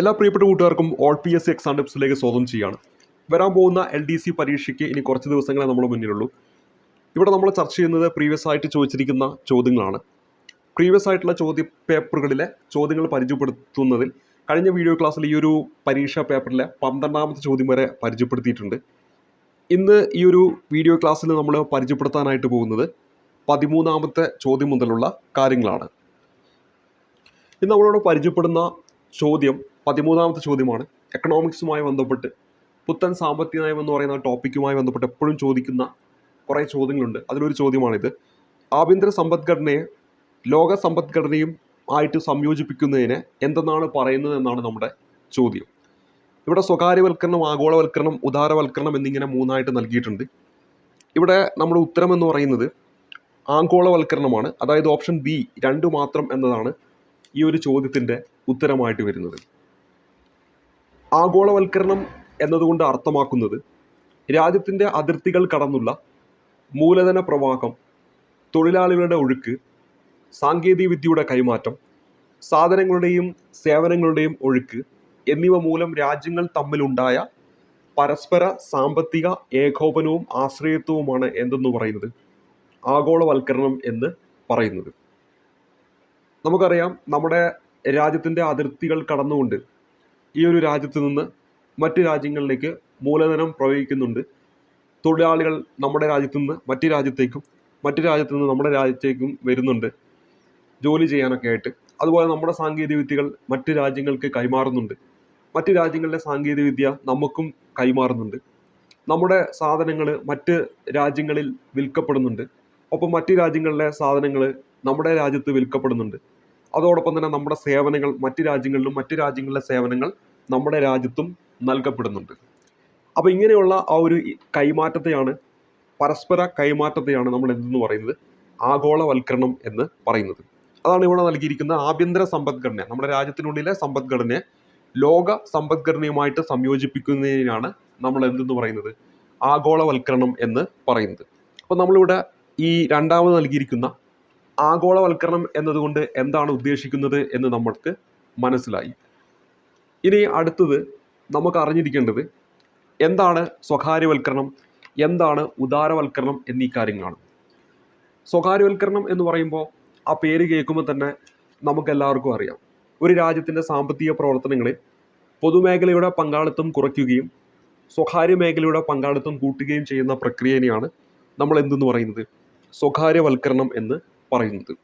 എല്ലാ പ്രിയപ്പെട്ട കൂട്ടുകാർക്കും all P S C exam ടിപ്സിലേക്ക് സ്വാഗതം ചെയ്യാണ്. വരാൻ പോകുന്ന എൽ ഡി സി പരീക്ഷയ്ക്ക് ഇനി കുറച്ച് ദിവസങ്ങളെ നമ്മുടെ മുന്നിലുള്ളൂ. ഇവിടെ നമ്മൾ ചർച്ച ചെയ്യുന്നത് പ്രീവിയസ് ആയിട്ട് ചോദിച്ചിരിക്കുന്ന ചോദ്യങ്ങളാണ്. പ്രീവിയസ് ആയിട്ടുള്ള ചോദ്യ പേപ്പറുകളിലെ ചോദ്യങ്ങൾ പരിചയപ്പെടുത്തുന്നതിൽ കഴിഞ്ഞ വീഡിയോ ക്ലാസ്സിൽ ഈ ഒരു പരീക്ഷാ പേപ്പറിലെ പന്ത്രണ്ടാമത്തെ ചോദ്യം വരെ പരിചയപ്പെടുത്തിയിട്ടുണ്ട്. ഇന്ന് ഈ ഒരു വീഡിയോ ക്ലാസ്സിൽ നമ്മൾ പരിചയപ്പെടുത്താനായിട്ട് പോകുന്നത് പതിമൂന്നാമത്തെ ചോദ്യം മുതലുള്ള കാര്യങ്ങളാണ്. ഇന്ന് നമ്മളോട് പരിചയപ്പെടുന്ന ചോദ്യം പതിമൂന്നാമത്തെ ചോദ്യമാണ്. എക്കണോമിക്സുമായി ബന്ധപ്പെട്ട് പുത്തൻ സാമ്പത്തിക നയം എന്ന് പറയുന്ന ടോപ്പിക്കുമായി ബന്ധപ്പെട്ട് എപ്പോഴും ചോദിക്കുന്ന കുറേ ചോദ്യങ്ങളുണ്ട്. അതിലൊരു ചോദ്യമാണിത്. ആഭ്യന്തര സമ്പദ്ഘടനയെ ലോക സമ്പദ്ഘടനയും ആയിട്ട് സംയോജിപ്പിക്കുന്നതിന് എന്തെന്നാണ് പറയുന്നത് എന്നാണ് നമ്മുടെ ചോദ്യം. ഇവിടെ സ്വകാര്യവൽക്കരണം ആഗോളവൽക്കരണം ഉദാരവൽക്കരണം എന്നിങ്ങനെ മൂന്നായിട്ട് നൽകിയിട്ടുണ്ട്. ഇവിടെ നമ്മുടെ ഉത്തരം എന്ന് പറയുന്നത് ആഗോളവൽക്കരണമാണ്. അതായത് ഓപ്ഷൻ ബി രണ്ടു മാത്രം എന്നതാണ് ഈ ഒരു ചോദ്യത്തിന്റെ ഉത്തരമായിട്ട് വരുന്നത്. ആഗോളവൽക്കരണം എന്നതുകൊണ്ട് അർത്ഥമാക്കുന്നത് രാജ്യത്തിന്റെ അതിർത്തികൾ കടന്നുള്ള മൂലധന പ്രവാഹം തൊഴിലാളികളുടെ ഒഴുക്ക് സാങ്കേതികവിദ്യയുടെ കൈമാറ്റം സാധനങ്ങളുടെയും സേവനങ്ങളുടെയും ഒഴുക്ക് എന്നിവ മൂലം രാജ്യങ്ങൾ തമ്മിലുണ്ടായ പരസ്പര സാമ്പത്തിക ഏകോപനവും ആശ്രയത്വവുമാണ് എന്തെന്ന് പറയുന്നത്? ആഗോളവൽക്കരണം എന്ന് പറയുന്നത്. നമുക്കറിയാം നമ്മുടെ രാജ്യത്തിന്റെ അതിർത്തികൾ കടന്നുകൊണ്ട് ഈ ഒരു രാജ്യത്ത് നിന്ന് മറ്റ് രാജ്യങ്ങളിലേക്ക് മൂലധനം പ്രവഹിക്കുന്നുണ്ട്. തൊഴിലാളികൾ നമ്മുടെ രാജ്യത്തു നിന്ന് മറ്റു രാജ്യത്തേക്കും മറ്റു രാജ്യത്തു നിന്ന് നമ്മുടെ രാജ്യത്തേക്കും വരുന്നുണ്ട് ജോലി ചെയ്യാനൊക്കെ ആയിട്ട്. അതുപോലെ നമ്മുടെ സാങ്കേതിക വിദ്യകൾ മറ്റ് രാജ്യങ്ങൾക്ക് കൈമാറുന്നുണ്ട്. മറ്റു രാജ്യങ്ങളിലെ സാങ്കേതിക വിദ്യ നമുക്കും കൈമാറുന്നുണ്ട്. നമ്മുടെ സാധനങ്ങൾ മറ്റ് രാജ്യങ്ങളിൽ വിൽക്കപ്പെടുന്നുണ്ട്. ഒപ്പം മറ്റു രാജ്യങ്ങളിലെ സാധനങ്ങൾ നമ്മുടെ രാജ്യത്ത് വിൽക്കപ്പെടുന്നുണ്ട്. അതോടൊപ്പം തന്നെ നമ്മുടെ സേവനങ്ങൾ മറ്റ് രാജ്യങ്ങളിലും മറ്റ് രാജ്യങ്ങളിലെ സേവനങ്ങൾ നമ്മുടെ രാജ്യത്തും നൽകപ്പെടുന്നുണ്ട്. അപ്പോൾ ഇങ്ങനെയുള്ള ആ ഒരു കൈമാറ്റത്തെയാണ് പരസ്പര കൈമാറ്റത്തെയാണ് നമ്മൾ എന്തെന്ന് പറയുന്നത്? ആഗോളവൽക്കരണം എന്ന് പറയുന്നത്. അതാണ് ഇവിടെ നൽകിയിരിക്കുന്ന ആഭ്യന്തര സമ്പദ്ഘടന. നമ്മുടെ രാജ്യത്തിനുള്ളിലെ സമ്പദ്ഘടനയെ ലോക സമ്പദ്ഘടനയുമായിട്ട് സംയോജിപ്പിക്കുന്നതിനാണ് നമ്മൾ എന്തെന്ന് പറയുന്നത്? ആഗോളവൽക്കരണം എന്ന് പറയുന്നത്. അപ്പോൾ നമ്മളിവിടെ ഈ രണ്ടാമത് നൽകിയിരിക്കുന്ന ആഗോളവൽക്കരണം എന്നതുകൊണ്ട് എന്താണ് ഉദ്ദേശിക്കുന്നത് എന്ന് നമ്മൾക്ക് മനസ്സിലായി. ഇനി അടുത്തത് നമുക്ക് അറിഞ്ഞിരിക്കേണ്ടത് എന്താണ് സ്വകാര്യവൽക്കരണം എന്താണ് ഉദാരവൽക്കരണം എന്നീ കാര്യങ്ങളാണ്. സ്വകാര്യവൽക്കരണം എന്ന് പറയുമ്പോൾ ആ പേര് കേൾക്കുമ്പോൾ തന്നെ നമുക്കെല്ലാവർക്കും അറിയാം. ഒരു രാജ്യത്തിന്റെ സാമ്പത്തിക പ്രവർത്തനങ്ങളിൽ പൊതുമേഖലയുടെ പങ്കാളിത്തം കുറയ്ക്കുകയും സ്വകാര്യ മേഖലയുടെ പങ്കാളിത്തം കൂട്ടുകയും ചെയ്യുന്ന പ്രക്രിയനെയാണ് നമ്മൾ എന്തെന്ന് പറയുന്നത്? സ്വകാര്യവൽക്കരണം എന്ന് പറയുന്നത്.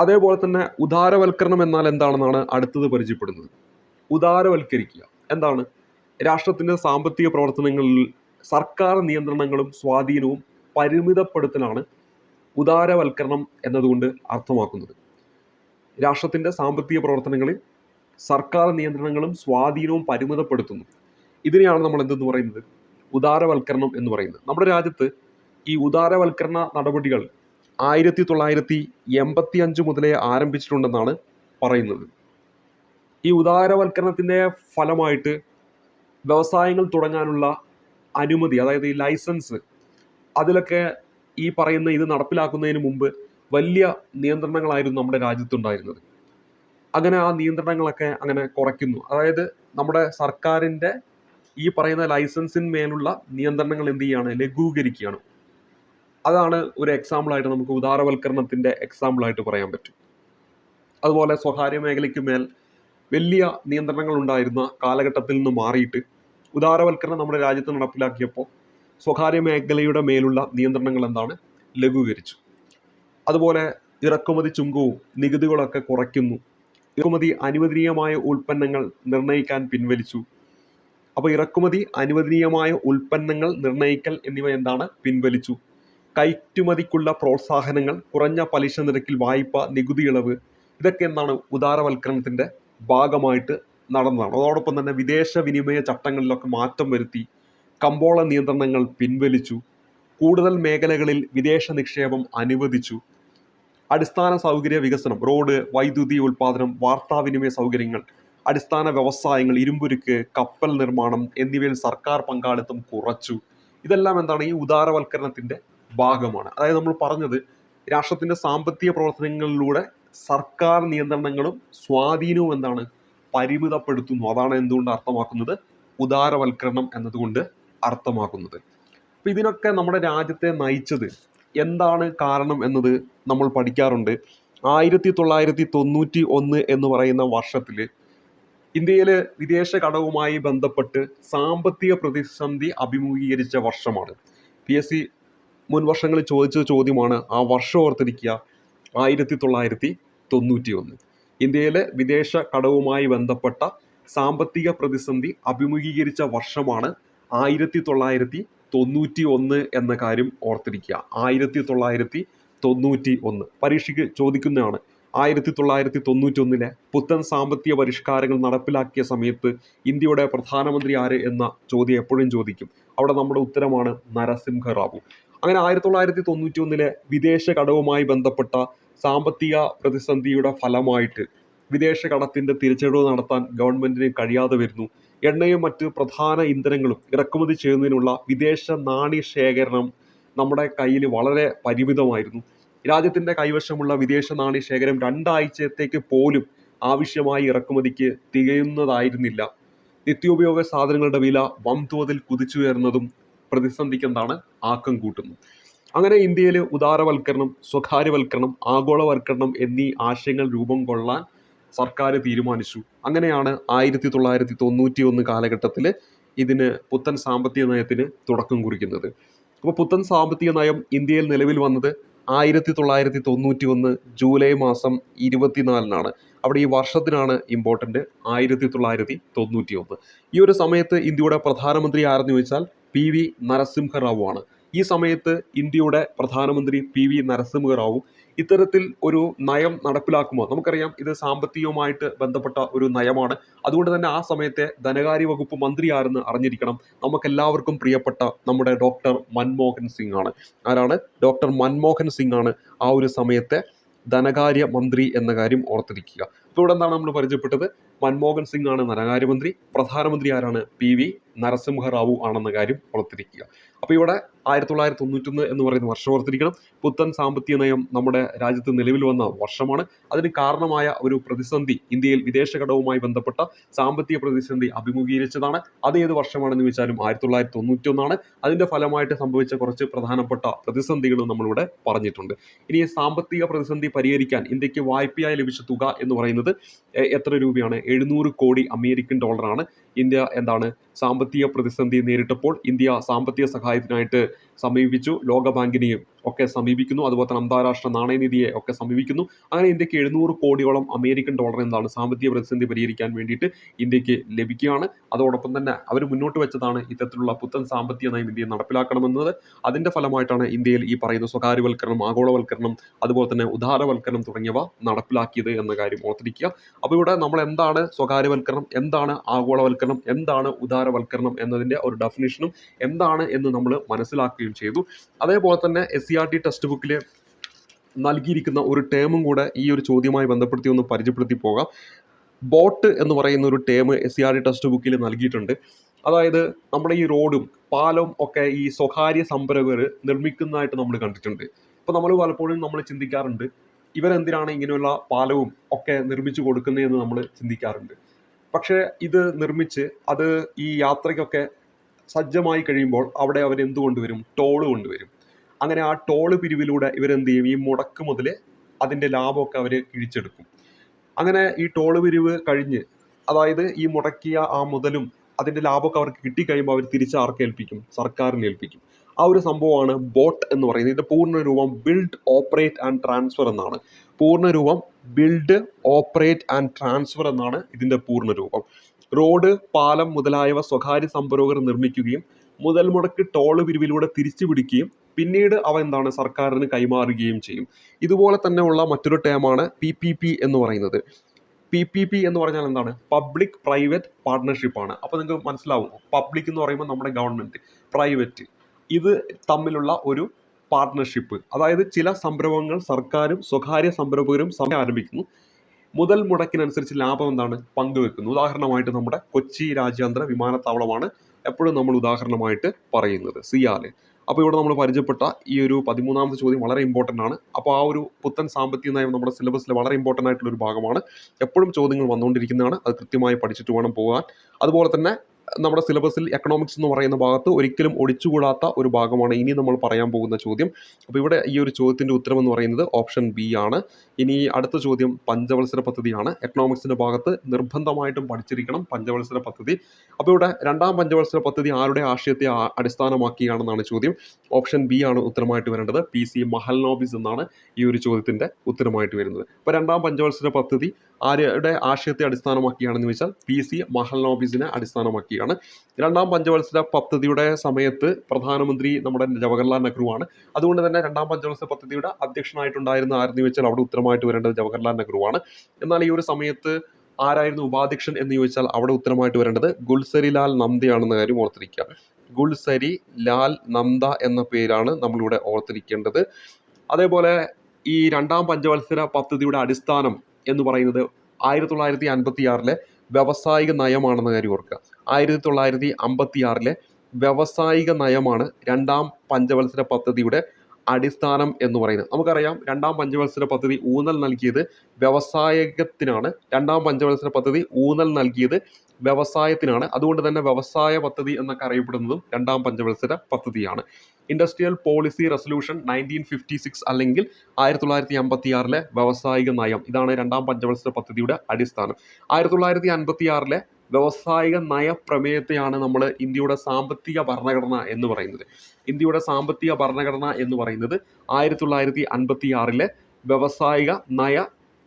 അതേപോലെ തന്നെ ഉദാരവൽക്കരണം എന്നാൽ എന്താണെന്നാണ് അടുത്തത് പരിചയപ്പെടുന്നത്. ഉദാരവൽക്കരിക്കുക. എന്താണ്? രാഷ്ട്രത്തിന്റെ സാമ്പത്തിക പ്രവർത്തനങ്ങളിൽ സർക്കാർ നിയന്ത്രണങ്ങളും സ്വാധീനവും പരിമിതപ്പെടുത്തലാണ് ഉദാരവൽക്കരണം എന്നതുകൊണ്ട് അർത്ഥമാക്കുന്നത്. രാഷ്ട്രത്തിന്റെ സാമ്പത്തിക പ്രവർത്തനങ്ങളിൽ സർക്കാർ നിയന്ത്രണങ്ങളും സ്വാധീനവും പരിമിതപ്പെടുത്തുന്നു. ഇതിനെയാണ് നമ്മൾ എന്തെന്ന് പറയുന്നത്? ഉദാരവൽക്കരണം എന്ന് പറയുന്നത്. നമ്മുടെ രാജ്യത്ത് ഈ ഉദാരവൽക്കരണ നടപടികൾ ആയിരത്തി തൊള്ളായിരത്തി എൺപത്തി അഞ്ച് മുതലേ ആരംഭിച്ചിട്ടുണ്ടെന്നാണ് പറയുന്നത്. ഈ ഉദാരവൽക്കരണത്തിന്റെ ഫലമായിട്ട് വ്യവസായങ്ങൾ തുടങ്ങാനുള്ള അനുമതി അതായത് ഈ ലൈസൻസ് അതിലൊക്കെ ഈ പറയുന്ന ഇത് നടപ്പിലാക്കുന്നതിന് മുമ്പ് വലിയ നിയന്ത്രണങ്ങളായിരുന്നു നമ്മുടെ രാജ്യത്തുണ്ടായിരുന്നത്. അങ്ങനെ ആ നിയന്ത്രണങ്ങളൊക്കെ അങ്ങനെ കുറയ്ക്കുന്നു. അതായത് നമ്മുടെ സർക്കാരിന്റെ ഈ പറയുന്ന ലൈസൻസിന്മേലുള്ള നിയന്ത്രണങ്ങൾ എന്ത് ചെയ്യുകയാണ്? ലഘൂകരിക്കുകയാണ്. അതാണ് ഒരു എക്സാമ്പിളായിട്ട് നമുക്ക് ഉദാരവൽക്കരണത്തിന്റെ എക്സാമ്പിളായിട്ട് പറയാൻ പറ്റും. അതുപോലെ സ്വകാര്യ മേഖലയ്ക്ക് മേൽ വലിയ നിയന്ത്രണങ്ങൾ ഉണ്ടായിരുന്ന കാലഘട്ടത്തിൽ നിന്ന് മാറിയിട്ട് ഉദാരവൽക്കരണം നമ്മുടെ രാജ്യത്ത് നടപ്പിലാക്കിയപ്പോൾ സ്വകാര്യ മേഖലയുടെ മേലുള്ള നിയന്ത്രണങ്ങൾ എന്താണ്? ലഘൂകരിച്ചു. അതുപോലെ ഇറക്കുമതി ചുങ്കവും നികുതികളൊക്കെ കുറയ്ക്കുന്നു. ഇറക്കുമതി അനുവദനീയമായ ഉൽപ്പന്നങ്ങൾ നിർണയിക്കാൻ പിൻവലിച്ചു. അപ്പോൾ ഇറക്കുമതി അനുവദനീയമായ ഉൽപ്പന്നങ്ങൾ നിർണയിക്കൽ എന്നിവ എന്താണ്? പിൻവലിച്ചു. കയറ്റുമതിക്കുള്ള പ്രോത്സാഹനങ്ങൾ കുറഞ്ഞ പലിശ നിരക്കിൽ വായ്പ നികുതി ഇളവ് ഇതൊക്കെ എന്താണ് ഉദാരവൽക്കരണത്തിന്റെ ഭാഗമായിട്ട് നടന്നതാണ്. അതോടൊപ്പം തന്നെ വിദേശ വിനിമയ ചട്ടങ്ങളിലൊക്കെ മാറ്റം വരുത്തി കമ്പോള നിയന്ത്രണങ്ങൾ പിൻവലിച്ചു കൂടുതൽ മേഖലകളിൽ വിദേശ നിക്ഷേപം അനുവദിച്ചു. അടിസ്ഥാന സൗകര്യ വികസനം റോഡ് വൈദ്യുതി ഉൽപ്പാദനം വാർത്താവിനിമയ സൗകര്യങ്ങൾ അടിസ്ഥാന വ്യവസായങ്ങൾ ഇരുമ്പുരുക്ക് കപ്പൽ നിർമ്മാണം എന്നിവയിൽ സർക്കാർ പങ്കാളിത്തം കുറച്ചു. ഇതെല്ലാം എന്താണ് ഈ ഉദാരവൽക്കരണത്തിന്റെ ഭാഗമാണ്. അതായത് നമ്മൾ പറഞ്ഞത് രാഷ്ട്രത്തിന്റെ സാമ്പത്തിക പ്രവർത്തനങ്ങളിലൂടെ സർക്കാർ നിയന്ത്രണങ്ങളും സ്വാധീനവും എന്താണ്? പരിമിതപ്പെടുത്തുന്നു. അതാണ് എന്തുകൊണ്ട് അർത്ഥമാക്കുന്നത്? ഉദാരവൽക്കരണം എന്നതുകൊണ്ട് അർത്ഥമാക്കുന്നത്. അപ്പം ഇതിനൊക്കെ നമ്മുടെ രാജ്യത്തെ നയിച്ചത് എന്താണ് കാരണം എന്നത് നമ്മൾ പഠിക്കാറുണ്ട്. ആയിരത്തി തൊള്ളായിരത്തി തൊണ്ണൂറ്റി ഒന്ന് എന്ന് പറയുന്ന വർഷത്തിൽ ഇന്ത്യയിൽ വിദേശ കടവുമായി ബന്ധപ്പെട്ട് സാമ്പത്തിക പ്രതിസന്ധി അഭിമുഖീകരിച്ച വർഷമാണ്. പി എസ് സി മുൻ വർഷങ്ങളിൽ ചോദിച്ച ചോദ്യമാണ് ആ വർഷം ഓർത്തിരിക്കുക. ആയിരത്തി തൊള്ളായിരത്തി തൊണ്ണൂറ്റി ഒന്ന് ഇന്ത്യയിലെ വിദേശ കടവുമായി ബന്ധപ്പെട്ട സാമ്പത്തിക പ്രതിസന്ധി അഭിമുഖീകരിച്ച വർഷമാണ് ആയിരത്തി തൊള്ളായിരത്തി തൊണ്ണൂറ്റി ഒന്ന് എന്ന കാര്യം ഓർത്തിരിക്കുക. ആയിരത്തി തൊള്ളായിരത്തി തൊണ്ണൂറ്റി ഒന്ന് പരീക്ഷയ്ക്ക് ചോദിക്കുന്നതാണ് ആയിരത്തി തൊള്ളായിരത്തി തൊണ്ണൂറ്റി ഒന്നിലെ പുത്തൻ സാമ്പത്തിക പരിഷ്കാരങ്ങൾ നടപ്പിലാക്കിയ സമയത്ത് ഇന്ത്യയുടെ പ്രധാനമന്ത്രി ആര് എന്ന ചോദ്യം എപ്പോഴും ചോദിക്കും. അവിടെ നമ്മുടെ ഉത്തരമാണ് നരസിംഹറാവു അങ്ങനെ ആയിരത്തി തൊള്ളായിരത്തി തൊണ്ണൂറ്റി ഒന്നിലെ വിദേശ കടവുമായി ബന്ധപ്പെട്ട സാമ്പത്തിക പ്രതിസന്ധിയുടെ ഫലമായിട്ട് വിദേശ കടത്തിന്റെ തിരിച്ചടവ് നടത്താൻ ഗവൺമെന്റിന് കഴിയാതെ വരുന്നു. എണ്ണയും മറ്റ് പ്രധാന ഇന്ധനങ്ങളും ഇറക്കുമതി ചെയ്യുന്നതിനുള്ള വിദേശ നാണ്യ ശേഖരണം നമ്മുടെ കയ്യിൽ വളരെ പരിമിതമായിരുന്നു. രാജ്യത്തിന്റെ കൈവശമുള്ള വിദേശ നാണ്യ ശേഖരം രണ്ടാഴ്ചത്തേക്ക് പോലും ആവശ്യമായി ഇറക്കുമതിക്ക് തികയുന്നതായിരുന്നില്ല. നിത്യോപയോഗ സാധനങ്ങളുടെ വില വൻതോതിൽ കുതിച്ചുയർന്നതും പ്രതിസന്ധിക്ക് എന്താണ് ആക്കം കൂട്ടുന്നു. അങ്ങനെ ഇന്ത്യയിൽ ഉദാരവൽക്കരണം സ്വകാര്യവൽക്കരണം ആഗോളവൽക്കരണം എന്നീ ആശയങ്ങൾ രൂപം കൊള്ളാൻ സർക്കാർ തീരുമാനിച്ചു. അങ്ങനെയാണ് ആയിരത്തി തൊള്ളായിരത്തി തൊണ്ണൂറ്റി ഒന്ന് കാലഘട്ടത്തിൽ ഇതിന് പുത്തൻ സാമ്പത്തിക നയത്തിന് തുടക്കം കുറിക്കുന്നത്. അപ്പോൾ പുത്തൻ സാമ്പത്തിക നയം ഇന്ത്യയിൽ നിലവിൽ വന്നത് ആയിരത്തി തൊള്ളായിരത്തി തൊണ്ണൂറ്റി ഒന്ന് ജൂലൈ മാസം ഇരുപത്തിനാലിനാണ്. അവിടെ ഈ വർഷത്തിനാണ് ഇമ്പോർട്ടന്റ് ആയിരത്തി തൊള്ളായിരത്തി തൊണ്ണൂറ്റി ഒന്ന് ഈ ഒരു സമയത്ത് ഇന്ത്യയുടെ പ്രധാനമന്ത്രി ആരെന്ന് ചോദിച്ചാൽ പി വി നരസിംഹറാവു ആണ്. ഈ സമയത്ത് ഇന്ത്യയുടെ പ്രധാനമന്ത്രി പി വി നരസിംഹറാവു ഇത്തരത്തിൽ ഒരു നയം നടപ്പിലാക്കുമോ? നമുക്കറിയാം ഇത് സാമ്പത്തികവുമായിട്ട് ബന്ധപ്പെട്ട ഒരു നയമാണ്. അതുകൊണ്ട് തന്നെ ആ സമയത്തെ ധനകാര്യ വകുപ്പ് മന്ത്രി ആരെന്ന് അറിഞ്ഞിരിക്കണം. നമുക്കെല്ലാവർക്കും പ്രിയപ്പെട്ട നമ്മുടെ ഡോക്ടർ മൻമോഹൻ സിംഗ് ആണ്. ആരാണ്? ഡോക്ടർ മൻമോഹൻ സിംഗ് ആണ് ആ ഒരു സമയത്തെ ധനകാര്യ മന്ത്രി എന്ന കാര്യം ഓർത്തിരിക്കുക. ഇപ്പോൾ ഇവിടെ എന്താണ് നമ്മൾ പരിചയപ്പെട്ടത്? മൻമോഹൻ സിംഗ് ആണ് ധനകാര്യമന്ത്രി. പ്രധാനമന്ത്രി ആരാണ്? പി വി നരസിംഹറാവു ആണെന്ന കാര്യം ഓർത്തിരിക്കുക. അപ്പോൾ ഇവിടെ ആയിരത്തി തൊള്ളായിരത്തി തൊണ്ണൂറ്റൊന്ന് എന്ന് പറയുന്ന വർഷം ഓർത്തിരിക്കണം. പുത്തൻ സാമ്പത്തിക നയം നമ്മുടെ രാജ്യത്ത് നിലവിൽ വന്ന വർഷമാണ്. അതിന് കാരണമായ ഒരു പ്രതിസന്ധി ഇന്ത്യയിൽ വിദേശ ഘടകവുമായി ബന്ധപ്പെട്ട സാമ്പത്തിക പ്രതിസന്ധി അഭിമുഖീകരിച്ചതാണ്. അത് ഏത് വർഷമാണെന്ന് ചോദിച്ചാലും ആയിരത്തി തൊള്ളായിരത്തി തൊണ്ണൂറ്റി ഒന്നാണ് അതിന്റെ ഫലമായിട്ട് സംഭവിച്ച കുറച്ച് പ്രധാനപ്പെട്ട പ്രതിസന്ധികളും നമ്മളിവിടെ പറഞ്ഞിട്ടുണ്ട്. ഇനി സാമ്പത്തിക പ്രതിസന്ധി പരിഹരിക്കാൻ ഇന്ത്യയ്ക്ക് വായ്പയായി ലഭിച്ച തുക എന്ന് പറയുന്നത് എത്ര രൂപയാണ്? എഴുന്നൂറ് കോടി അമേരിക്കൻ ഡോളറാണ്. ഇന്ത്യ എന്താണ് സാമ്പത്തിക പ്രതിസന്ധി നേരിട്ടപ്പോൾ ഇന്ത്യ സാമ്പത്തിക സഹായത്തിനായിട്ട് സമീപിച്ചു ലോകബാങ്കിനെയും ഒക്കെ സമീപിക്കുന്നു അതുപോലെ തന്നെ അന്താരാഷ്ട്ര നാണയനിധിയെ ഒക്കെ സമീപിക്കുന്നു. അങ്ങനെ ഇന്ത്യയ്ക്ക് എഴുന്നൂറ് കോടിയോളം അമേരിക്കൻ ഡോളർ എന്താണ് സാമ്പത്തിക പ്രതിസന്ധി പരിഹരിക്കാൻ വേണ്ടിയിട്ട് ഇന്ത്യയ്ക്ക് ലഭിക്കുകയാണ്. അതോടൊപ്പം തന്നെ അവർ മുന്നോട്ട് വെച്ചതാണ് ഇത്തരത്തിലുള്ള പുത്തൻ സാമ്പത്തിക നയം ഇന്ത്യയിൽ നടപ്പിലാക്കണമെന്നത്. അതിന്റെ ഫലമായിട്ടാണ് ഇന്ത്യയിൽ ഈ പറയുന്ന സ്വകാര്യവൽക്കരണം ആഗോളവൽക്കരണം അതുപോലെ തന്നെ ഉദാരവൽക്കരണം തുടങ്ങിയവ നടപ്പിലാക്കിയത് എന്ന കാര്യം ഓർത്തിരിക്കുക. അപ്പോൾ ഇവിടെ നമ്മൾ എന്താണ് സ്വകാര്യവൽക്കരണം എന്താണ് ആഗോളവൽക്കരണം എന്താണ് ഉദാരവൽക്കരണം എന്നതിന്റെ ഒരു ഡെഫിനിഷനും എന്താണ് എന്ന് നമ്മൾ മനസ്സിലാക്കുകയും ചെയ്തു. അതേപോലെ തന്നെ S C R T text ബുക്കിൽ നൽകിയിരിക്കുന്ന ഒരു ടേമും കൂടെ ഈ ഒരു ചോദ്യവുമായി ബന്ധപ്പെടുത്തി ഒന്ന് പരിചയപ്പെടുത്തി പോകാം. ബോട്ട് എന്ന് പറയുന്ന ഒരു term S C R T text ബുക്കിൽ നൽകിയിട്ടുണ്ട്. അതായത് നമ്മുടെ ഈ റോഡും പാലവും ഒക്കെ ഈ സ്വകാര്യ സംരംഭകർ നിർമ്മിക്കുന്നതായിട്ട് നമ്മൾ കണ്ടിട്ടുണ്ട്. അപ്പോൾ നമ്മൾ പലപ്പോഴും നമ്മൾ ചിന്തിക്കാറുണ്ട് ഇവരെന്തിനാണ് ഇങ്ങനെയുള്ള പാലവും ഒക്കെ നിർമ്മിച്ചു കൊടുക്കുന്നതെന്ന് നമ്മൾ ചിന്തിക്കാറുണ്ട്. പക്ഷേ ഇത് നിർമ്മിച്ച് അത് ഈ യാത്രയ്ക്കൊക്കെ സജ്ജമായി കഴിയുമ്പോൾ അവിടെ അവർ എന്ത് കൊണ്ടുവരും? ടോൾ കൊണ്ടുവരും. അങ്ങനെ ആ ടോൾ പിരിവിലൂടെ ഇവരെന്ത് ചെയ്യും? ഈ മുടക്ക് മുതൽ അതിന്റെ ലാഭമൊക്കെ അവർ കിഴിച്ചെടുക്കും. അങ്ങനെ ഈ ടോൾ പിരിവ് കഴിഞ്ഞ് അതായത് ഈ മുടക്കിയ ആ മുതലും അതിന്റെ ലാഭമൊക്കെ അവർക്ക് കിട്ടിക്കഴിയുമ്പോൾ അവർ തിരിച്ച് ആർക്ക് ഏൽപ്പിക്കും? സർക്കാരിന് ഏൽപ്പിക്കും. ആ ഒരു സംഭവമാണ് ബോട്ട് എന്ന് പറയുന്നത്. ഇതിന്റെ പൂർണ രൂപം ബിൽഡ് ഓപ്പറേറ്റ് ആൻഡ് ട്രാൻസ്ഫർ എന്നാണ്. പൂർണ രൂപം ബിൽഡ് ഓപ്പറേറ്റ് ആൻഡ് ട്രാൻസ്ഫർ എന്നാണ് ഇതിന്റെ പൂർണ രൂപം. റോഡ് പാലം മുതലായവ സ്വകാര്യ സംരംഭകർ നിർമ്മിക്കുകയും മുതൽ മുടക്ക് ടോൾ പിരിവിലൂടെ തിരിച്ചു പിടിക്കുകയും പിന്നീട് അവ എന്താണ് സർക്കാരിന് കൈമാറുകയും ചെയ്യും. ഇതുപോലെ തന്നെ ഉള്ള മറ്റൊരു ടേമാണ് പി പി പി എന്ന് പറയുന്നത്. പി പി പി എന്ന് പറഞ്ഞാൽ എന്താണ്? പബ്ലിക് പ്രൈവറ്റ് പാർട്ട്ണർഷിപ്പ് ആണ്. അപ്പോൾ നിങ്ങൾക്ക് മനസ്സിലാവും. പബ്ലിക് എന്ന് പറയുമ്പോൾ നമ്മുടെ ഗവൺമെന്റ് പ്രൈവറ്റ് ഇത് തമ്മിലുള്ള ഒരു പാർട്ട്ണർഷിപ്പ് അതായത് ചില സംരംഭങ്ങൾ സർക്കാരും സ്വകാര്യ സംരംഭകരും സമയം ആരംഭിക്കുന്നു. മുതൽ മുടക്കിനനുസരിച്ച് ലാഭം എന്താണ്? പങ്കുവെക്കുന്നു. ഉദാഹരണമായിട്ട് നമ്മുടെ കൊച്ചി രാജ്യാന്തര വിമാനത്താവളമാണ് എപ്പോഴും നമ്മൾ ഉദാഹരണമായിട്ട് പറയുന്നത്. സിയാൽ. അപ്പോൾ ഇവിടെ നമ്മൾ പരിചയപ്പെട്ട ഈ ഒരു പതിമൂന്നാമത്തെ ചോദ്യം വളരെ ഇമ്പോർട്ടന്റ് ആണ്. അപ്പോൾ ആ ഒരു പുത്തൻ സാമ്പത്തിക നയം നമ്മുടെ സിലബസിൽ വളരെ ഇമ്പോർട്ടന്റ് ആയിട്ടുള്ള ഒരു ഭാഗമാണ്. എപ്പോഴും ചോദ്യങ്ങൾ വന്നുകൊണ്ടിരിക്കുന്നതാണ്. അത് കൃത്യമായി പഠിച്ചിട്ട് വേണം പോകാൻ. അതുപോലെ തന്നെ നമ്മുടെ സിലബസിൽ എക്കണോമിക്സ് എന്ന് പറയുന്ന ഭാഗത്ത് ഒരിക്കലും ഒഴിച്ചുകൂടാത്ത ഒരു ഭാഗമാണ് ഇനി നമ്മൾ പറയാൻ പോകുന്ന ചോദ്യം. അപ്പോൾ ഇവിടെ ഈ ഒരു ചോദ്യത്തിന്റെ ഉത്തരം എന്ന് പറയുന്നത് ഓപ്ഷൻ ബി ആണ്. ഇനി അടുത്ത ചോദ്യം പഞ്ചവത്സര പദ്ധതിയാണ്. എക്കണോമിക്സിന്റെ ഭാഗത്ത് നിർബന്ധമായിട്ടും പഠിച്ചിരിക്കണം പഞ്ചവത്സര പദ്ധതി. അപ്പോൾ ഇവിടെ രണ്ടാം പഞ്ചവത്സര പദ്ധതി ആരുടെ ആശയത്തെ അടിസ്ഥാനമാക്കിയാണെന്നാണ് ചോദ്യം. ഓപ്ഷൻ ബി ആണ് ഉത്തരമായിട്ട് വരേണ്ടത്. പി സി മഹൽനോബിസ് എന്നാണ് ഈ ഒരു ചോദ്യത്തിന്റെ ഉത്തരമായിട്ട് വരുന്നത്. അപ്പോൾ രണ്ടാം പഞ്ചവത്സര പദ്ധതി ആരുടെ ആശയത്തെ അടിസ്ഥാനമാക്കിയാണെന്ന് വെച്ചാൽ പി സി മഹൽനോബിസിനെ അടിസ്ഥാനമാക്കിയാണ്. രണ്ടാം പഞ്ചവത്സര പദ്ധതിയുടെ സമയത്ത് പ്രധാനമന്ത്രി നമ്മുടെ ജവഹർലാൽ നെഹ്റു ആണ്. അതുകൊണ്ട് തന്നെ രണ്ടാം പഞ്ചവത്സര പദ്ധതിയുടെ അധ്യക്ഷനായിട്ടുണ്ടായിരുന്ന ആരെന്ന് ചോദിച്ചാൽ അവിടെ ഉത്തരമായിട്ട് വരേണ്ടത് ജവഹർലാൽ നെഹ്റു ആണ്. എന്നാൽ ഈ ഒരു സമയത്ത് ആരായിരുന്നു ഉപാധ്യക്ഷൻ എന്ന് ചോദിച്ചാൽ അവിടെ ഉത്തരമായിട്ട് വരേണ്ടത് ഗുൽസരിലാൽ നന്ദിയാണെന്ന കാര്യം ഓർത്തിരിക്കുക. ഗുൽസരി ലാൽ നന്ദ എന്ന പേരാണ് നമ്മളിവിടെ ഓർത്തിരിക്കേണ്ടത്. അതേപോലെ ഈ രണ്ടാം പഞ്ചവത്സര പദ്ധതിയുടെ അടിസ്ഥാനം എന്ന് പറയുന്നത് ആയിരത്തി തൊള്ളായിരത്തി അൻപത്തി ആറിലെ വ്യവസായിക നയമാണെന്ന കാര്യം ഓർക്കുക. ആയിരത്തി തൊള്ളായിരത്തി അമ്പത്തി ആറിലെ വ്യവസായിക നയമാണ് രണ്ടാം പഞ്ചവത്സര പദ്ധതിയുടെ അടിസ്ഥാനം എന്ന് പറയുന്നത്. നമുക്കറിയാം രണ്ടാം പഞ്ചവത്സര പദ്ധതി ഊന്നൽ നൽകിയത് വ്യവസായത്തിനാണ്. രണ്ടാം പഞ്ചവത്സര പദ്ധതി ഊന്നൽ നൽകിയത് വ്യവസായത്തിനാണ്. അതുകൊണ്ട് തന്നെ വ്യവസായ പദ്ധതി എന്നൊക്കെ അറിയപ്പെടുന്നതും രണ്ടാം പഞ്ചവത്സര പദ്ധതിയാണ്. Industrial policy resolution nineteen fifty six അല്ലെങ്കിൽ ആയിരത്തി തൊള്ളായിരത്തി അമ്പത്തി ആറിലെ വ്യവസായിക നയം. ഇതാണ് രണ്ടാം പഞ്ചവത്സര പദ്ധതിയുടെ അടിസ്ഥാനം. ആയിരത്തി തൊള്ളായിരത്തി അൻപത്തി ആറിലെ വ്യവസായിക നയ പ്രമേയത്തെയാണ് നമ്മൾ ഇന്ത്യയുടെ സാമ്പത്തിക ഭരണഘടന എന്ന് പറയുന്നത്. ഇന്ത്യയുടെ സാമ്പത്തിക ഭരണഘടന എന്ന് പറയുന്നത് ആയിരത്തി തൊള്ളായിരത്തി അൻപത്തി ആറിലെ വ്യവസായിക നയ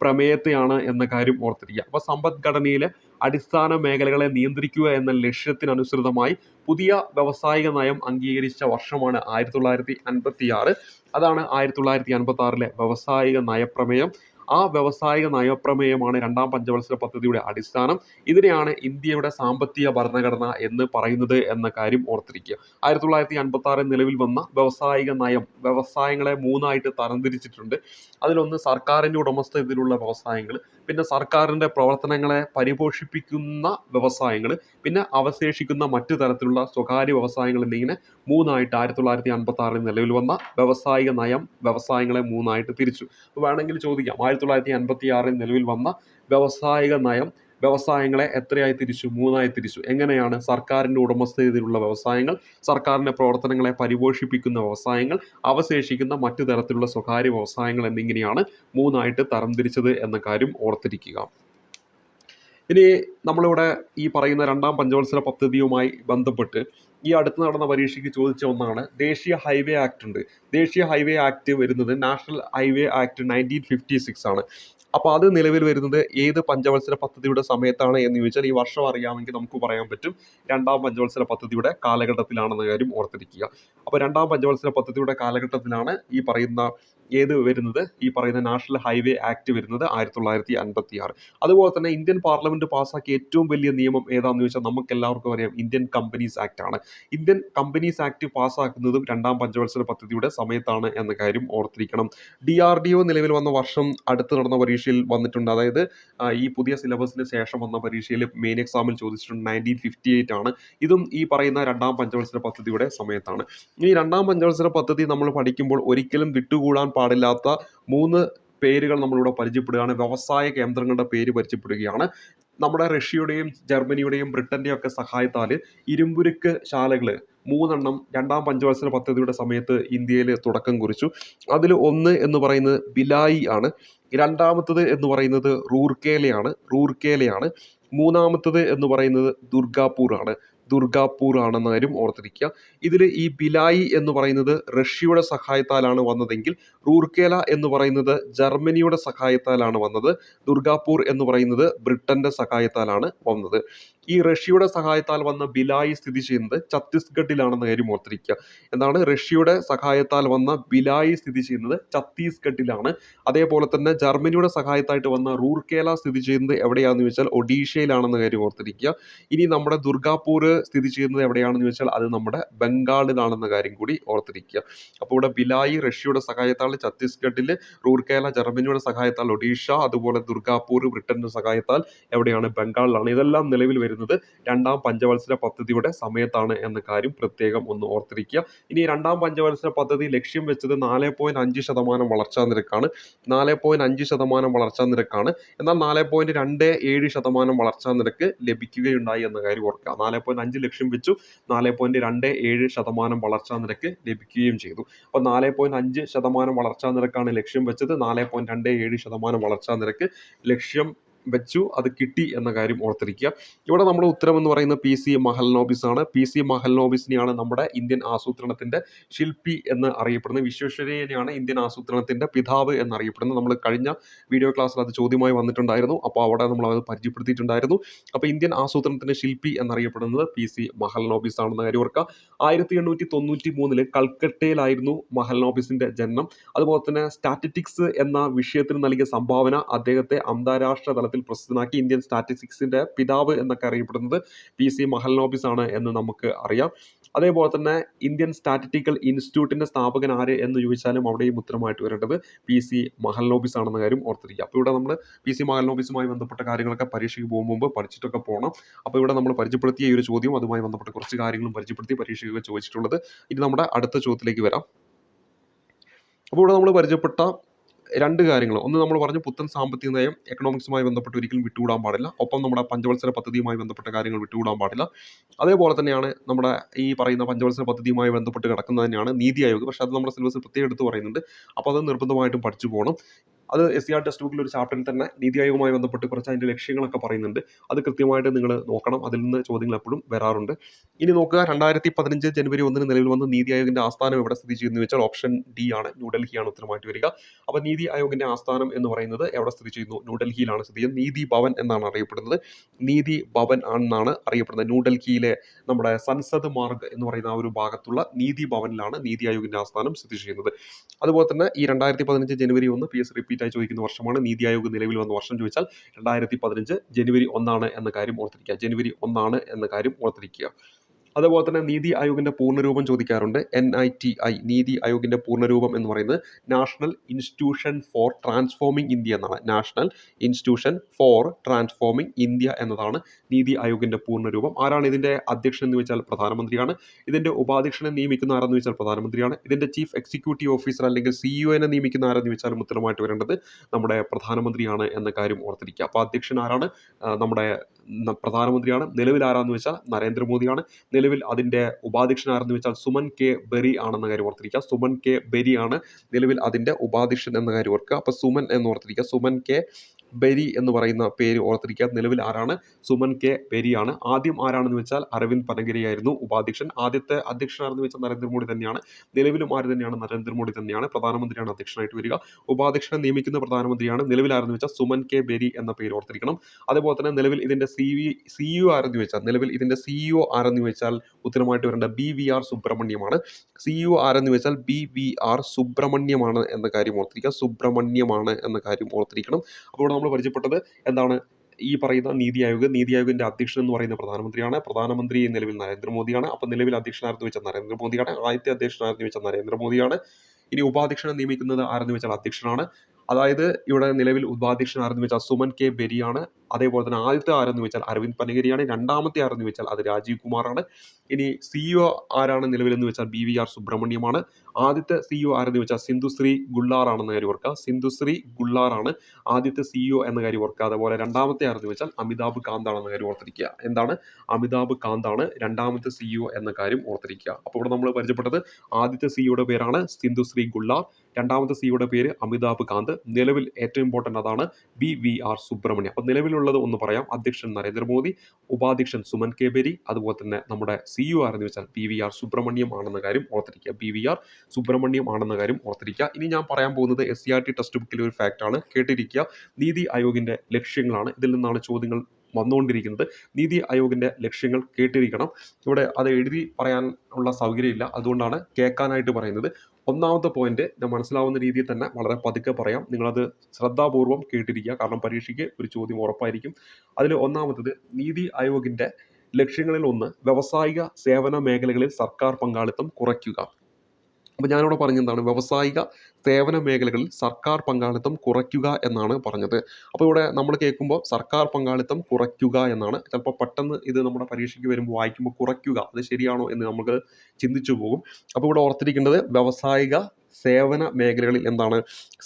പ്രമേയത്തെയാണ് എന്ന കാര്യം ഓർത്തിരിക്കുക. അപ്പോൾ സമ്പദ്ഘടനയിലെ അടിസ്ഥാന മേഖലകളെ നിയന്ത്രിക്കുക എന്ന ലക്ഷ്യത്തിനനുസൃതമായി പുതിയ വ്യവസായിക നയം അംഗീകരിച്ച വർഷമാണ് ആയിരത്തി തൊള്ളായിരത്തി അൻപത്തി ആറ് അതാണ് ആയിരത്തി തൊള്ളായിരത്തി അൻപത്തി ആറിലെ വ്യവസായിക നയപ്രമേയം. ആ വ്യവസായിക നയപ്രമേയമാണ് രണ്ടാം പഞ്ചവത്സര പദ്ധതിയുടെ അടിസ്ഥാനം. ഇതിനെയാണ് ഇന്ത്യയുടെ സാമ്പത്തിക ഭരണഘടന എന്ന് പറയുന്നത് എന്ന കാര്യം ഓർത്തിരിക്കുക. ആയിരത്തി തൊള്ളായിരത്തി അൻപത്തി ആറിൽ നിലവിൽ വന്ന വ്യവസായിക നയം വ്യവസായങ്ങളെ മൂന്നായിട്ട് തരംതിരിച്ചിട്ടുണ്ട്. അതിലൊന്ന് സർക്കാരിന്റെ ഉടമസ്ഥതയിലുള്ള വ്യവസായങ്ങൾ പിന്നെ സർക്കാരിന്റെ പ്രവർത്തനങ്ങളെ പരിപോഷിപ്പിക്കുന്ന വ്യവസായങ്ങൾ പിന്നെ അവശേഷിക്കുന്ന മറ്റു തരത്തിലുള്ള സ്വകാര്യ വ്യവസായങ്ങൾ എന്നിങ്ങനെ മൂന്നായിട്ട് ആയിരത്തി തൊള്ളായിരത്തി അൻപത്തി ആറിൽ നിലവിൽ വന്ന വ്യവസായിക നയം വ്യവസായങ്ങളെ മൂന്നായിട്ട് തിരിച്ചു. വേണമെങ്കിൽ ചോദിക്കാം ആയിരത്തി തൊള്ളായിരത്തി അൻപത്തി ആറിൽ നിലവിൽ വന്ന വ്യവസായിക നയം വ്യവസായങ്ങളെ എത്രയായി തിരിച്ചു? മൂന്നായി തിരിച്ചു. എങ്ങനെയാണ് സർക്കാരിന്റെ ഉടമസ്ഥതയിലുള്ള വ്യവസായങ്ങൾ സർക്കാരിന്റെ പ്രവർത്തനങ്ങളെ പരിപോഷിപ്പിക്കുന്ന വ്യവസായങ്ങൾ അവശേഷിക്കുന്ന മറ്റു തരത്തിലുള്ള സ്വകാര്യ വ്യവസായങ്ങൾ എന്നിങ്ങനെയാണ് മൂന്നായിട്ട് തരംതിരിച്ചത് എന്ന കാര്യം ഓർത്തിരിക്കുക. ഇനി നമ്മളിവിടെ ഈ പറയുന്ന രണ്ടാം പഞ്ചവത്സര പദ്ധതിയുമായി ബന്ധപ്പെട്ട് ഈ അടുത്ത് നടന്ന പരീക്ഷയ്ക്ക് ചോദിച്ച ഒന്നാണ് ദേശീയ ഹൈവേ ആക്ട് ഉണ്ട്. ദേശീയ ഹൈവേ ആക്ട് വരുന്നത് national highway act nineteen fifty six ആണ്. അപ്പോൾ അത് നിലവിൽ വരുന്നത് ഏത് പഞ്ചവത്സര പദ്ധതിയുടെ സമയത്താണ് എന്ന് ചോദിച്ചാൽ ഈ വർഷം അറിയാമെങ്കിൽ നമുക്ക് പറയാൻ പറ്റും. രണ്ടാം പഞ്ചവത്സര പദ്ധതിയുടെ കാലഘട്ടത്തിലാണെന്ന കാര്യം ഓർത്തിരിക്കുക. അപ്പോൾ രണ്ടാം പഞ്ചവത്സര പദ്ധതിയുടെ കാലഘട്ടത്തിലാണ് ഈ പറയുന്ന ഏത് വരുന്നത്? ഈ പറയുന്ന നാഷണൽ ഹൈവേ ആക്ട് വരുന്നത് ആയിരത്തി തൊള്ളായിരത്തി അൻപത്തി ആറ് അതുപോലെ തന്നെ ഇന്ത്യൻ പാർലമെന്റ് പാസ്സാക്കിയ ഏറ്റവും വലിയ നിയമം ഏതാണെന്ന് ചോദിച്ചാൽ നമുക്ക് എല്ലാവർക്കും അറിയാം ഇന്ത്യൻ കമ്പനീസ് ആക്ട് ആണ്. ഇന്ത്യൻ കമ്പനീസ് ആക്ട് പാസ്സാക്കുന്നതും രണ്ടാം പഞ്ചവത്സര പദ്ധതിയുടെ സമയത്താണ് എന്ന കാര്യം ഓർത്തിരിക്കണം. ഡി ആർ ഡി ഒ നിലവിൽ വന്ന വർഷം അടുത്ത് നടന്ന പരീക്ഷയിൽ വന്നിട്ടുണ്ട്. അതായത് ഈ പുതിയ സിലബസിന് ശേഷം വന്ന പരീക്ഷയിൽ മെയിൻ എക്സാമിൽ ചോദിച്ചിട്ടുണ്ട് നയന്റീൻ ഫിഫ്റ്റി എയ്റ്റ് ആണ്. ഇതും ഈ പറയുന്ന രണ്ടാം പഞ്ചവത്സര പദ്ധതിയുടെ സമയത്താണ്. ഈ രണ്ടാം പഞ്ചവത്സര പദ്ധതി നമ്മൾ പഠിക്കുമ്പോൾ ഒരിക്കലും വിട്ടുകൂടാൻ പാടില്ലാത്ത മൂന്ന് പേരുകൾ നമ്മളിവിടെ പരിചയപ്പെടുകയാണ്. വ്യവസായ കേന്ദ്രങ്ങളുടെ പേര് പരിചയപ്പെടുകയാണ്. നമ്മുടെ റഷ്യയുടെയും ജർമ്മനിയുടെയും ബ്രിട്ടന്റെയും ഒക്കെ സഹായത്താൽ ഇരുമ്പുരുക്ക് ശാലകൾ മൂന്നെണ്ണം രണ്ടാം പഞ്ചവത്സര പദ്ധതിയുടെ സമയത്ത് ഇന്ത്യയിൽ തുടക്കം കുറിച്ചു. അതിൽ ഒന്ന് എന്ന് പറയുന്നത് ബിലായി ആണ്. രണ്ടാമത്തത് എന്ന് പറയുന്നത് റൂർക്കേലയാണ്. റൂർക്കേലയാണ്. മൂന്നാമത്തത് എന്ന് പറയുന്നത് ദുർഗാപൂർ ആണ്. ദുർഗാപൂർ ആണെന്ന കാര്യം ഓർത്തിരിക്കുക. ഇതിൽ ഈ ബിലായി എന്ന് പറയുന്നത് റഷ്യയുടെ സഹായത്താലാണ് വന്നതെങ്കിൽ റൂർക്കേല എന്ന് പറയുന്നത് ജർമ്മനിയുടെ സഹായത്താലാണ് വന്നത് ദുർഗാപൂർ എന്ന് പറയുന്നത് ബ്രിട്ടന്റെ സഹായത്താലാണ് വന്നത്. ഈ റഷ്യയുടെ സഹായത്താൽ വന്ന ബിലായി സ്ഥിതി ചെയ്യുന്നത് ഛത്തീസ്ഗഡിലാണെന്ന കാര്യം ഓർത്തിരിക്കുക എന്താണ്? റഷ്യയുടെ സഹായത്താൽ വന്ന ബിലായി സ്ഥിതി ചെയ്യുന്നത് ഛത്തീസ്ഗഡിലാണ്. അതേപോലെ തന്നെ ജർമ്മനിയുടെ സഹായത്തായിട്ട് വന്ന റൂർക്കേല സ്ഥിതി ചെയ്യുന്നത് എവിടെയാണെന്ന് ചോദിച്ചാൽ ഒഡീഷയിലാണെന്ന കാര്യം ഓർത്തിരിക്കുക ഇനി നമ്മുടെ ദുർഗാപൂർ സ്ഥിതി ചെയ്യുന്നത് എവിടെയാണെന്ന് ചോദിച്ചാൽ അത് നമ്മുടെ ബംഗാളിലാണെന്ന കാര്യം കൂടി ഓർത്തിരിക്കുക. അപ്പോൾ ഇവിടെ ബിലായി റഷ്യയുടെ സഹായത്താൽ ഛത്തീസ്ഗഡിൽ റൂർക്കേല ജർമ്മനിയുടെ സഹായത്താൽ ഒഡീഷ അതുപോലെ ദുർഗാപൂർ ബ്രിട്ടന്റെ സഹായത്താൽ എവിടെയാണ്? ബംഗാളിലാണ്. ഇതെല്ലാം നിലവിൽ വരുന്നത് വരുന്നത് രണ്ടാം പഞ്ചവത്സര പദ്ധതിയുടെ സമയത്താണ് എന്ന കാര്യം പ്രത്യേകം ഒന്ന് ഓർത്തിരിക്കുക. ഇനി രണ്ടാം പഞ്ചവത്സര പദ്ധതി ലക്ഷ്യം വെച്ചത് നാല് പോയിന്റ് അഞ്ച് ശതമാനം വളർച്ചാ നിരക്കാണ്. നാല് പോയിന്റ് അഞ്ച് ശതമാനം വളർച്ചാ നിരക്കാണ്. എന്നാൽ നാല് പോയിന്റ് രണ്ട് ഏഴ് ശതമാനം വളർച്ചാ നിരക്ക് ലഭിക്കുകയുണ്ടായി എന്ന കാര്യം ഓർക്കുക. നാല് പോയിന്റ് അഞ്ച് ലക്ഷ്യം വെച്ചു. നാല് പോയിന്റ് രണ്ട് ഏഴ് ശതമാനം വളർച്ചാ നിരക്ക് ലഭിക്കുകയും ചെയ്തു. അപ്പോൾ നാല് പോയിന്റ് അഞ്ച് ശതമാനം വളർച്ചാ നിരക്കാണ് ലക്ഷ്യം വെച്ചത്. നാല് പോയിന്റ് രണ്ട് ഏഴ് ശതമാനം വളർച്ചാ നിരക്ക് ലക്ഷ്യം വെച്ചു അത് കിട്ടി എന്ന കാര്യം ഓർത്തിരിക്കുക. ഇവിടെ നമ്മുടെ ഉത്തരം എന്ന് പറയുന്നത് പി സി മഹൽനോബിസ് ആണ് പി സി മഹൽനോബിസിനെയാണ് നമ്മുടെ ഇന്ത്യൻ ആസൂത്രണത്തിന്റെ ശില്പി എന്ന് അറിയപ്പെടുന്നത്. വിശ്വേശ്വരയ്യനെയാണ് ഇന്ത്യൻ ആസൂത്രണത്തിന്റെ പിതാവ് എന്നറിയപ്പെടുന്നത്. നമ്മൾ കഴിഞ്ഞ വീഡിയോ ക്ലാസ്സിൽ അത് ചോദ്യമായി വന്നിട്ടുണ്ടായിരുന്നു. അപ്പോൾ അവിടെ നമ്മൾ അത് പരിചയപ്പെടുത്തിയിട്ടുണ്ടായിരുന്നു. അപ്പോൾ ഇന്ത്യൻ ആസൂത്രണത്തിന്റെ ശില്പി എന്നറിയപ്പെടുന്നത് പി സി മഹൽനോബിസ് ആണെന്ന കാര്യം ഓർക്കുക. ആയിരത്തി എണ്ണൂറ്റി തൊണ്ണൂറ്റി മൂന്നിൽ കൽക്കട്ടയിലായിരുന്നു മഹൽനോബിസിന്റെ ജനനം. അതുപോലെ തന്നെ സ്റ്റാറ്റിറ്റിക്സ് എന്ന വിഷയത്തിന് നൽകിയ സംഭാവന അദ്ദേഹത്തെ അന്താരാഷ്ട്ര തലത്തിൽ പ്രസിദ്ധനാക്കി ഇന്ത്യൻ സ്റ്റാറ്റിസ്റ്റിക്സിന്റെ പിതാവ് എന്നൊക്കെ അറിയപ്പെടുന്നത് പി സി മഹൽനോബിസ് ആണ് എന്ന് നമുക്ക് അറിയാം. അതേപോലെ തന്നെ ഇന്ത്യൻ സ്റ്റാറ്റിസ്റ്റിക്കൽ ഇൻസ്റ്റിറ്റ്യൂട്ടിന്റെ സ്ഥാപകൻ ആര് എന്ന് ചോദിച്ചാലും അവിടെയും ഉത്തരമായിട്ട് വരേണ്ടത് പി സി മഹൽനോബിസ് ആണെന്ന കാര്യം ഓർത്തിരിക്കുക. അപ്പോൾ ഇവിടെ നമ്മൾ പി സി മഹൽനോബിസുമായി ബന്ധപ്പെട്ട കാര്യങ്ങളൊക്കെ പരീക്ഷയ്ക്ക് പോകും മുമ്പ് പഠിച്ചിട്ടൊക്കെ പോകണം അപ്പോൾ ഇവിടെ നമ്മൾ പരിചയപ്പെടുത്തിയ ഈ ഒരു ചോദ്യം അതുമായി ബന്ധപ്പെട്ട കുറച്ച് കാര്യങ്ങളും പരിചയപ്പെടുത്തി പരീക്ഷയ്ക്ക് ചോദിച്ചിട്ടുള്ളത്. ഇനി നമ്മുടെ അടുത്ത ചോദ്യത്തിലേക്ക് വരാം. അപ്പോൾ ഇവിടെ നമ്മൾ പരിചയപ്പെട്ട രണ്ട് കാര്യങ്ങൾ. ഒന്ന് നമ്മൾ പറഞ്ഞു പുത്തൻ സാമ്പത്തിക നയം എക്കണോമിക്സുമായി ബന്ധപ്പെട്ട് ഒരിക്കലും വിട്ടുകൂടാൻ പാടില്ല. ഒപ്പം നമ്മുടെ പഞ്ചവത്സര പദ്ധതിയുമായി ബന്ധപ്പെട്ട കാര്യങ്ങൾ വിട്ടുകൂടാൻ പാടില്ല. അതേപോലെ തന്നെയാണ് നമ്മുടെ ഈ പറയുന്ന പഞ്ചവത്സര പദ്ധതിയുമായി ബന്ധപ്പെട്ട് കിടക്കുന്നത് തന്നെയാണ് നീതി ആയോഗ്. പക്ഷേ അത് നമ്മുടെ സിലബസിൽ പ്രത്യേകം എടുത്ത് പറയുന്നുണ്ട്. അപ്പോൾ അത് നിർബന്ധമായിട്ടും പഠിച്ചു പോകണം. അത് എസ് സി ആർ ടെക്സ്റ്റ് ബുക്കിൽ ഒരു ചാപ്റ്ററിൽ തന്നെ നീതി ആയോഗുമായി ബന്ധപ്പെട്ട് കുറച്ച് അതിന്റെ ലക്ഷ്യങ്ങളൊക്കെ പറയുന്നുണ്ട്. അത് കൃത്യമായിട്ട് നിങ്ങൾ നോക്കണം. അതിൽ നിന്ന് ചോദ്യങ്ങൾ എപ്പോഴും വരാറുണ്ട്. ഇനി നോക്കുക രണ്ടായിരത്തി പതിനഞ്ച് ജനുവരി ഒന്നിന് നിലവിൽ വന്ന നീതി ആയോഗിന്റെ ആസ്ഥാനം എവിടെ സ്ഥിതി ചെയ്യുന്നു വെച്ചാൽ ഓപ്ഷൻ ഡി ആണ്. ന്യൂഡൽഹിയാണ് ഉത്തരമായിട്ട് വരിക. അപ്പോൾ നീതി ആയോഗിന്റെ ആസ്ഥാനം എന്ന് പറയുന്നത് എവിടെ സ്ഥിതി ചെയ്യുന്നു? ന്യൂഡൽഹിയിലാണ് സ്ഥിതി ചെയ്യുന്നത്. നീതി ഭവൻ എന്നാണ് അറിയപ്പെടുന്നത്. നീതി ഭവൻ ആണെന്നാണ് അറിയപ്പെടുന്നത്. ന്യൂഡൽഹിയിലെ നമ്മുടെ സൻസദ് മാർഗ് എന്ന് പറയുന്ന ആ ഒരു ഭാഗത്തുള്ള നീതി ഭവനിലാണ് നീതി ആയോഗിന്റെ ആസ്ഥാനം സ്ഥിതി ചെയ്യുന്നത്. അതുപോലെ തന്നെ ഈ രണ്ടായിരത്തി പതിനഞ്ച് ജനുവരി ഒന്ന് പി എസ് റിപ്പീറ്റ് ആയി ചോദിക്കുന്ന വർഷമാണ്. നീതി ആയോഗ് നിലവിൽ വന്ന വർഷം ചോദിച്ചാൽ രണ്ടായിരത്തി പതിനഞ്ച് ജനുവരി ഒന്നാണ് എന്ന കാര്യം ഓർത്തിരിക്കുക. ജനുവരി ഒന്നാണ് എന്ന കാര്യം ഓർത്തിരിക്കുക. അതുപോലെ തന്നെ നീതി ആയോഗിന്റെ പൂർണരൂപം ചോദിക്കാറുണ്ട്. എൻ ഐ ടി ഐ നീതി ആയോഗിന്റെ പൂർണരൂപം എന്ന് പറയുന്നത് national institution for transforming India എന്നാണ്. National institution for transforming India എന്നതാണ് നീതി ആയോഗിന്റെ പൂർണരൂപം. ആരാണ് ഇതിന്റെ അധ്യക്ഷൻ എന്ന് വെച്ചാൽ പ്രധാനമന്ത്രിയാണ്. ഇതിന്റെ ഉപാധ്യക്ഷനെ നിയമിക്കുന്ന ആരെന്ന് വെച്ചാൽ പ്രധാനമന്ത്രിയാണ്. ഇതിന്റെ ചീഫ് എക്സിക്യൂട്ടീവ് ഓഫീസർ അല്ലെങ്കിൽ സിഇഒനെ എന്നെ നിയമിക്കുന്ന ആരെന്ന് വെച്ചാൽ ഉത്തരമായിട്ട് വരേണ്ടത് നമ്മുടെ പ്രധാനമന്ത്രിയാണ് എന്ന കാര്യം ഓർത്തിരിക്കുക. അപ്പോൾ അധ്യക്ഷൻ ആരാണ്? നമ്മുടെ പ്രധാനമന്ത്രിയാണ്. നിലവിൽ ആരാന്ന് വെച്ചാൽ നരേന്ദ്രമോദിയാണ്. നിലവിൽ അതിന്റെ ഉപാധ്യക്ഷൻ ആരെന്ന് വെച്ചാൽ സുമൻ കെ ബെറി ആണെന്ന കാര്യം ഓർത്തിരിക്കുക. സുമൻ കെ ബെരി ആണ് നിലവിൽ അതിന്റെ ഉപാധ്യക്ഷൻ എന്ന കാര്യം ഓർക്കുക. അപ്പോൾ സുമൻ എന്ന് ഓർത്തിരിക്കുക. സുമൻ കെ ബെരി എന്ന് പറയുന്ന പേര് ഓർത്തിരിക്കുക നിലവിൽ ആരാണ്? സുമൻ കെ ബെരിയാണ് ആദ്യം ആരാണെന്ന് വെച്ചാൽ അരവിന്ദ് പനഗരിയായിരുന്നു ഉപാധ്യക്ഷൻ. ആദ്യത്തെ അധ്യക്ഷനാണെന്ന് വെച്ചാൽ നരേന്ദ്രമോദി തന്നെയാണ്. നിലവിലും ആര് തന്നെയാണ്? നരേന്ദ്രമോദി തന്നെയാണ് പ്രധാനമന്ത്രിയാണ് അധ്യക്ഷനായിട്ട് വരിക. ഉപാധ്യക്ഷനെ നിയമിക്കുന്ന പ്രധാനമന്ത്രിയാണ്. നിലവിൽ ആരെന്ന് വെച്ചാൽ സുമൻ കെ ബെരി എന്ന പേര് ഓർത്തിരിക്കണം. അതുപോലെ തന്നെ നിലവിൽ ഇതിന്റെ സി വി സിഇഒ ആരെന്ന് വെച്ചാൽ നിലവിൽ ഇതിന്റെ സിഇഒ ആരെന്ന് വെച്ചാൽ ഉത്തരമായിട്ട് വരേണ്ട ബി വി ആർ സുബ്രഹ്മണ്യമാണ്. സിഇഒ ആരെന്ന് വെച്ചാൽ ബി വി ആർ സുബ്രഹ്മണ്യമാണ് എന്ന കാര്യം ഓർത്തിരിക്കുക. സുബ്രഹ്മണ്യമാണ് എന്ന കാര്യം ഓർത്തിരിക്കണം. അപ്പോൾ നമ്മൾ പരിചയപ്പെട്ടത് എന്താണ് ഈ പറയുന്ന നീതി ആയോഗ് നീതി ആയോഗിന്റെ അധ്യക്ഷൻ എന്ന് പറയുന്ന പ്രധാനമന്ത്രിയാണ്. പ്രധാനമന്ത്രി നിലവിൽ നരേന്ദ്രമോദിയാണ്. അപ്പോൾ നിലവിൽ അധ്യക്ഷനായിരുന്നു വെച്ചാൽ നരേന്ദ്രമോദിയാണ്. ആദ്യത്തെ അധ്യക്ഷനായിരുന്നു വെച്ചാൽ നരേന്ദ്രമോദിയാണ്. ഇനി ഉപാധ്യക്ഷനെ നിയമിക്കുന്നത് ആരെന്ന് വെച്ചാൽ അധ്യക്ഷനാണ്. അതായത് ഇവിടെ നിലവിൽ ഉപാധ്യക്ഷൻ ആരെന്ന് വെച്ചാൽ സുമൻ കെ ബെരിയാണ്. അതേപോലെ തന്നെ ആദ്യത്തെ ആരെന്ന് വെച്ചാൽ അരവിന്ദ് പനഗിരിയാണ്. രണ്ടാമത്തെ ആരെന്ന് വെച്ചാൽ അത് രാജീവ് കുമാറാണ്. ഇനി സിഇഒ ആരാണ് നിലവിലെന്ന് വെച്ചാൽ ബി വി ആർ സുബ്രഹ്മണ്യമാണ്. ആദ്യത്തെ സിഇഒ ആരെന്ന് വെച്ചാൽ സിന്ധുശ്രീ ഗുള്ളാർ ആണെന്ന കാര്യം ഓർക്കുക. സിന്ധുശ്രീ ഗുള്ളാറാണ് ആദ്യത്തെ സിഇഒ എന്ന കാര്യം ഓർക്കുക. അതുപോലെ രണ്ടാമത്തെ ആരെന്ന് വെച്ചാൽ അമിതാഭ് കാന്ത് ആണെന്ന കാര്യം ഓർത്തിരിക്കുക. എന്താണ്? അമിതാഭ് കാന്ത് ആണ് രണ്ടാമത്തെ സിഇഒ എന്ന കാര്യം ഓർത്തിരിക്കുക. അപ്പോൾ ഇവിടെ നമ്മൾ പരിചയപ്പെട്ടത് ആദ്യത്തെ സിഇഒയുടെ പേരാണ് സിന്ധുശ്രീ ഗുള്ളാർ. രണ്ടാമത്തെ സിഇഒയുടെ പേര് അമിതാഭ് കാന്ത്. നിലവിൽ ഏറ്റവും ഇമ്പോർട്ടന്റ് അതാണ് ബി വി ആർ സുബ്രഹ്മണ്യം. അപ്പോൾ നിലവിലുള്ളത് ഒന്ന് പറയാം. അധ്യക്ഷൻ നരേന്ദ്രമോദി ഉപാധ്യക്ഷൻ സുമൻ കെ ബെരി അതുപോലെ തന്നെ നമ്മുടെ സി യു ആർ എന്ന് വെച്ചാൽ പി വി ആർ സുബ്രഹ്മണ്യം ആണെന്ന കാര്യം ഓർത്തിരിക്കുക. പി വി ആർ സുബ്രഹ്മണ്യം ആണെന്ന കാര്യം ഓർത്തിരിക്കുക. ഇനി ഞാൻ പറയാൻ പോകുന്നത് S C R T text ബുക്കിലെ ഒരു ഫാക്റ്റാണ് കേട്ടിരിക്കുക. നീതി ആയോഗിന്റെ ലക്ഷ്യങ്ങളാണ്. ഇതിൽ നിന്നാണ് ചോദ്യങ്ങൾ വന്നുകൊണ്ടിരിക്കുന്നത്. നീതി ആയോഗിന്റെ ലക്ഷ്യങ്ങൾ കേട്ടിരിക്കണം. ഇവിടെ അത് എഴുതി പറയാൻ ഉള്ള സൗകര്യമില്ല. അതുകൊണ്ടാണ് കേൾക്കാനായിട്ട് പറയുന്നത്. ഒന്നാമത്തെ പോയിന്റ് ഞാൻ മനസ്സിലാവുന്ന രീതിയിൽ തന്നെ വളരെ പതുക്കെ പറയാം. നിങ്ങളത് ശ്രദ്ധാപൂർവം കേട്ടിരിക്കുക. കാരണം പരീക്ഷയ്ക്ക് ഒരു ചോദ്യം ഉറപ്പായിരിക്കും. അതിൽ ഒന്നാമത്തത് നീതി ആയോഗിന്റെ ലക്ഷ്യങ്ങളിൽ ഒന്ന് വ്യവസായിക സേവന മേഖലകളിൽ സർക്കാർ പങ്കാളിത്തം കുറയ്ക്കുക. അപ്പോൾ ഞാനിവിടെ പറഞ്ഞെന്താണ് വ്യവസായിക സേവന മേഖലകളിൽ സർക്കാർ പങ്കാളിത്തം കുറയ്ക്കുക എന്നാണ് പറഞ്ഞത്. അപ്പോൾ ഇവിടെ നമ്മൾ കേൾക്കുമ്പോൾ സർക്കാർ പങ്കാളിത്തം കുറയ്ക്കുക എന്നാണ്. ചിലപ്പോൾ പെട്ടെന്ന് ഇത് നമ്മുടെ പരീക്ഷയ്ക്ക് വരുമ്പോൾ വായിക്കുമ്പോൾ കുറയ്ക്കുക അത് ശരിയാണോ എന്ന് നമുക്ക് ചിന്തിച്ചു പോകും. അപ്പോൾ ഇവിടെ ഓർത്തിരിക്കേണ്ടത് വ്യവസായിക സേവന മേഖലകളിൽ എന്താണ്?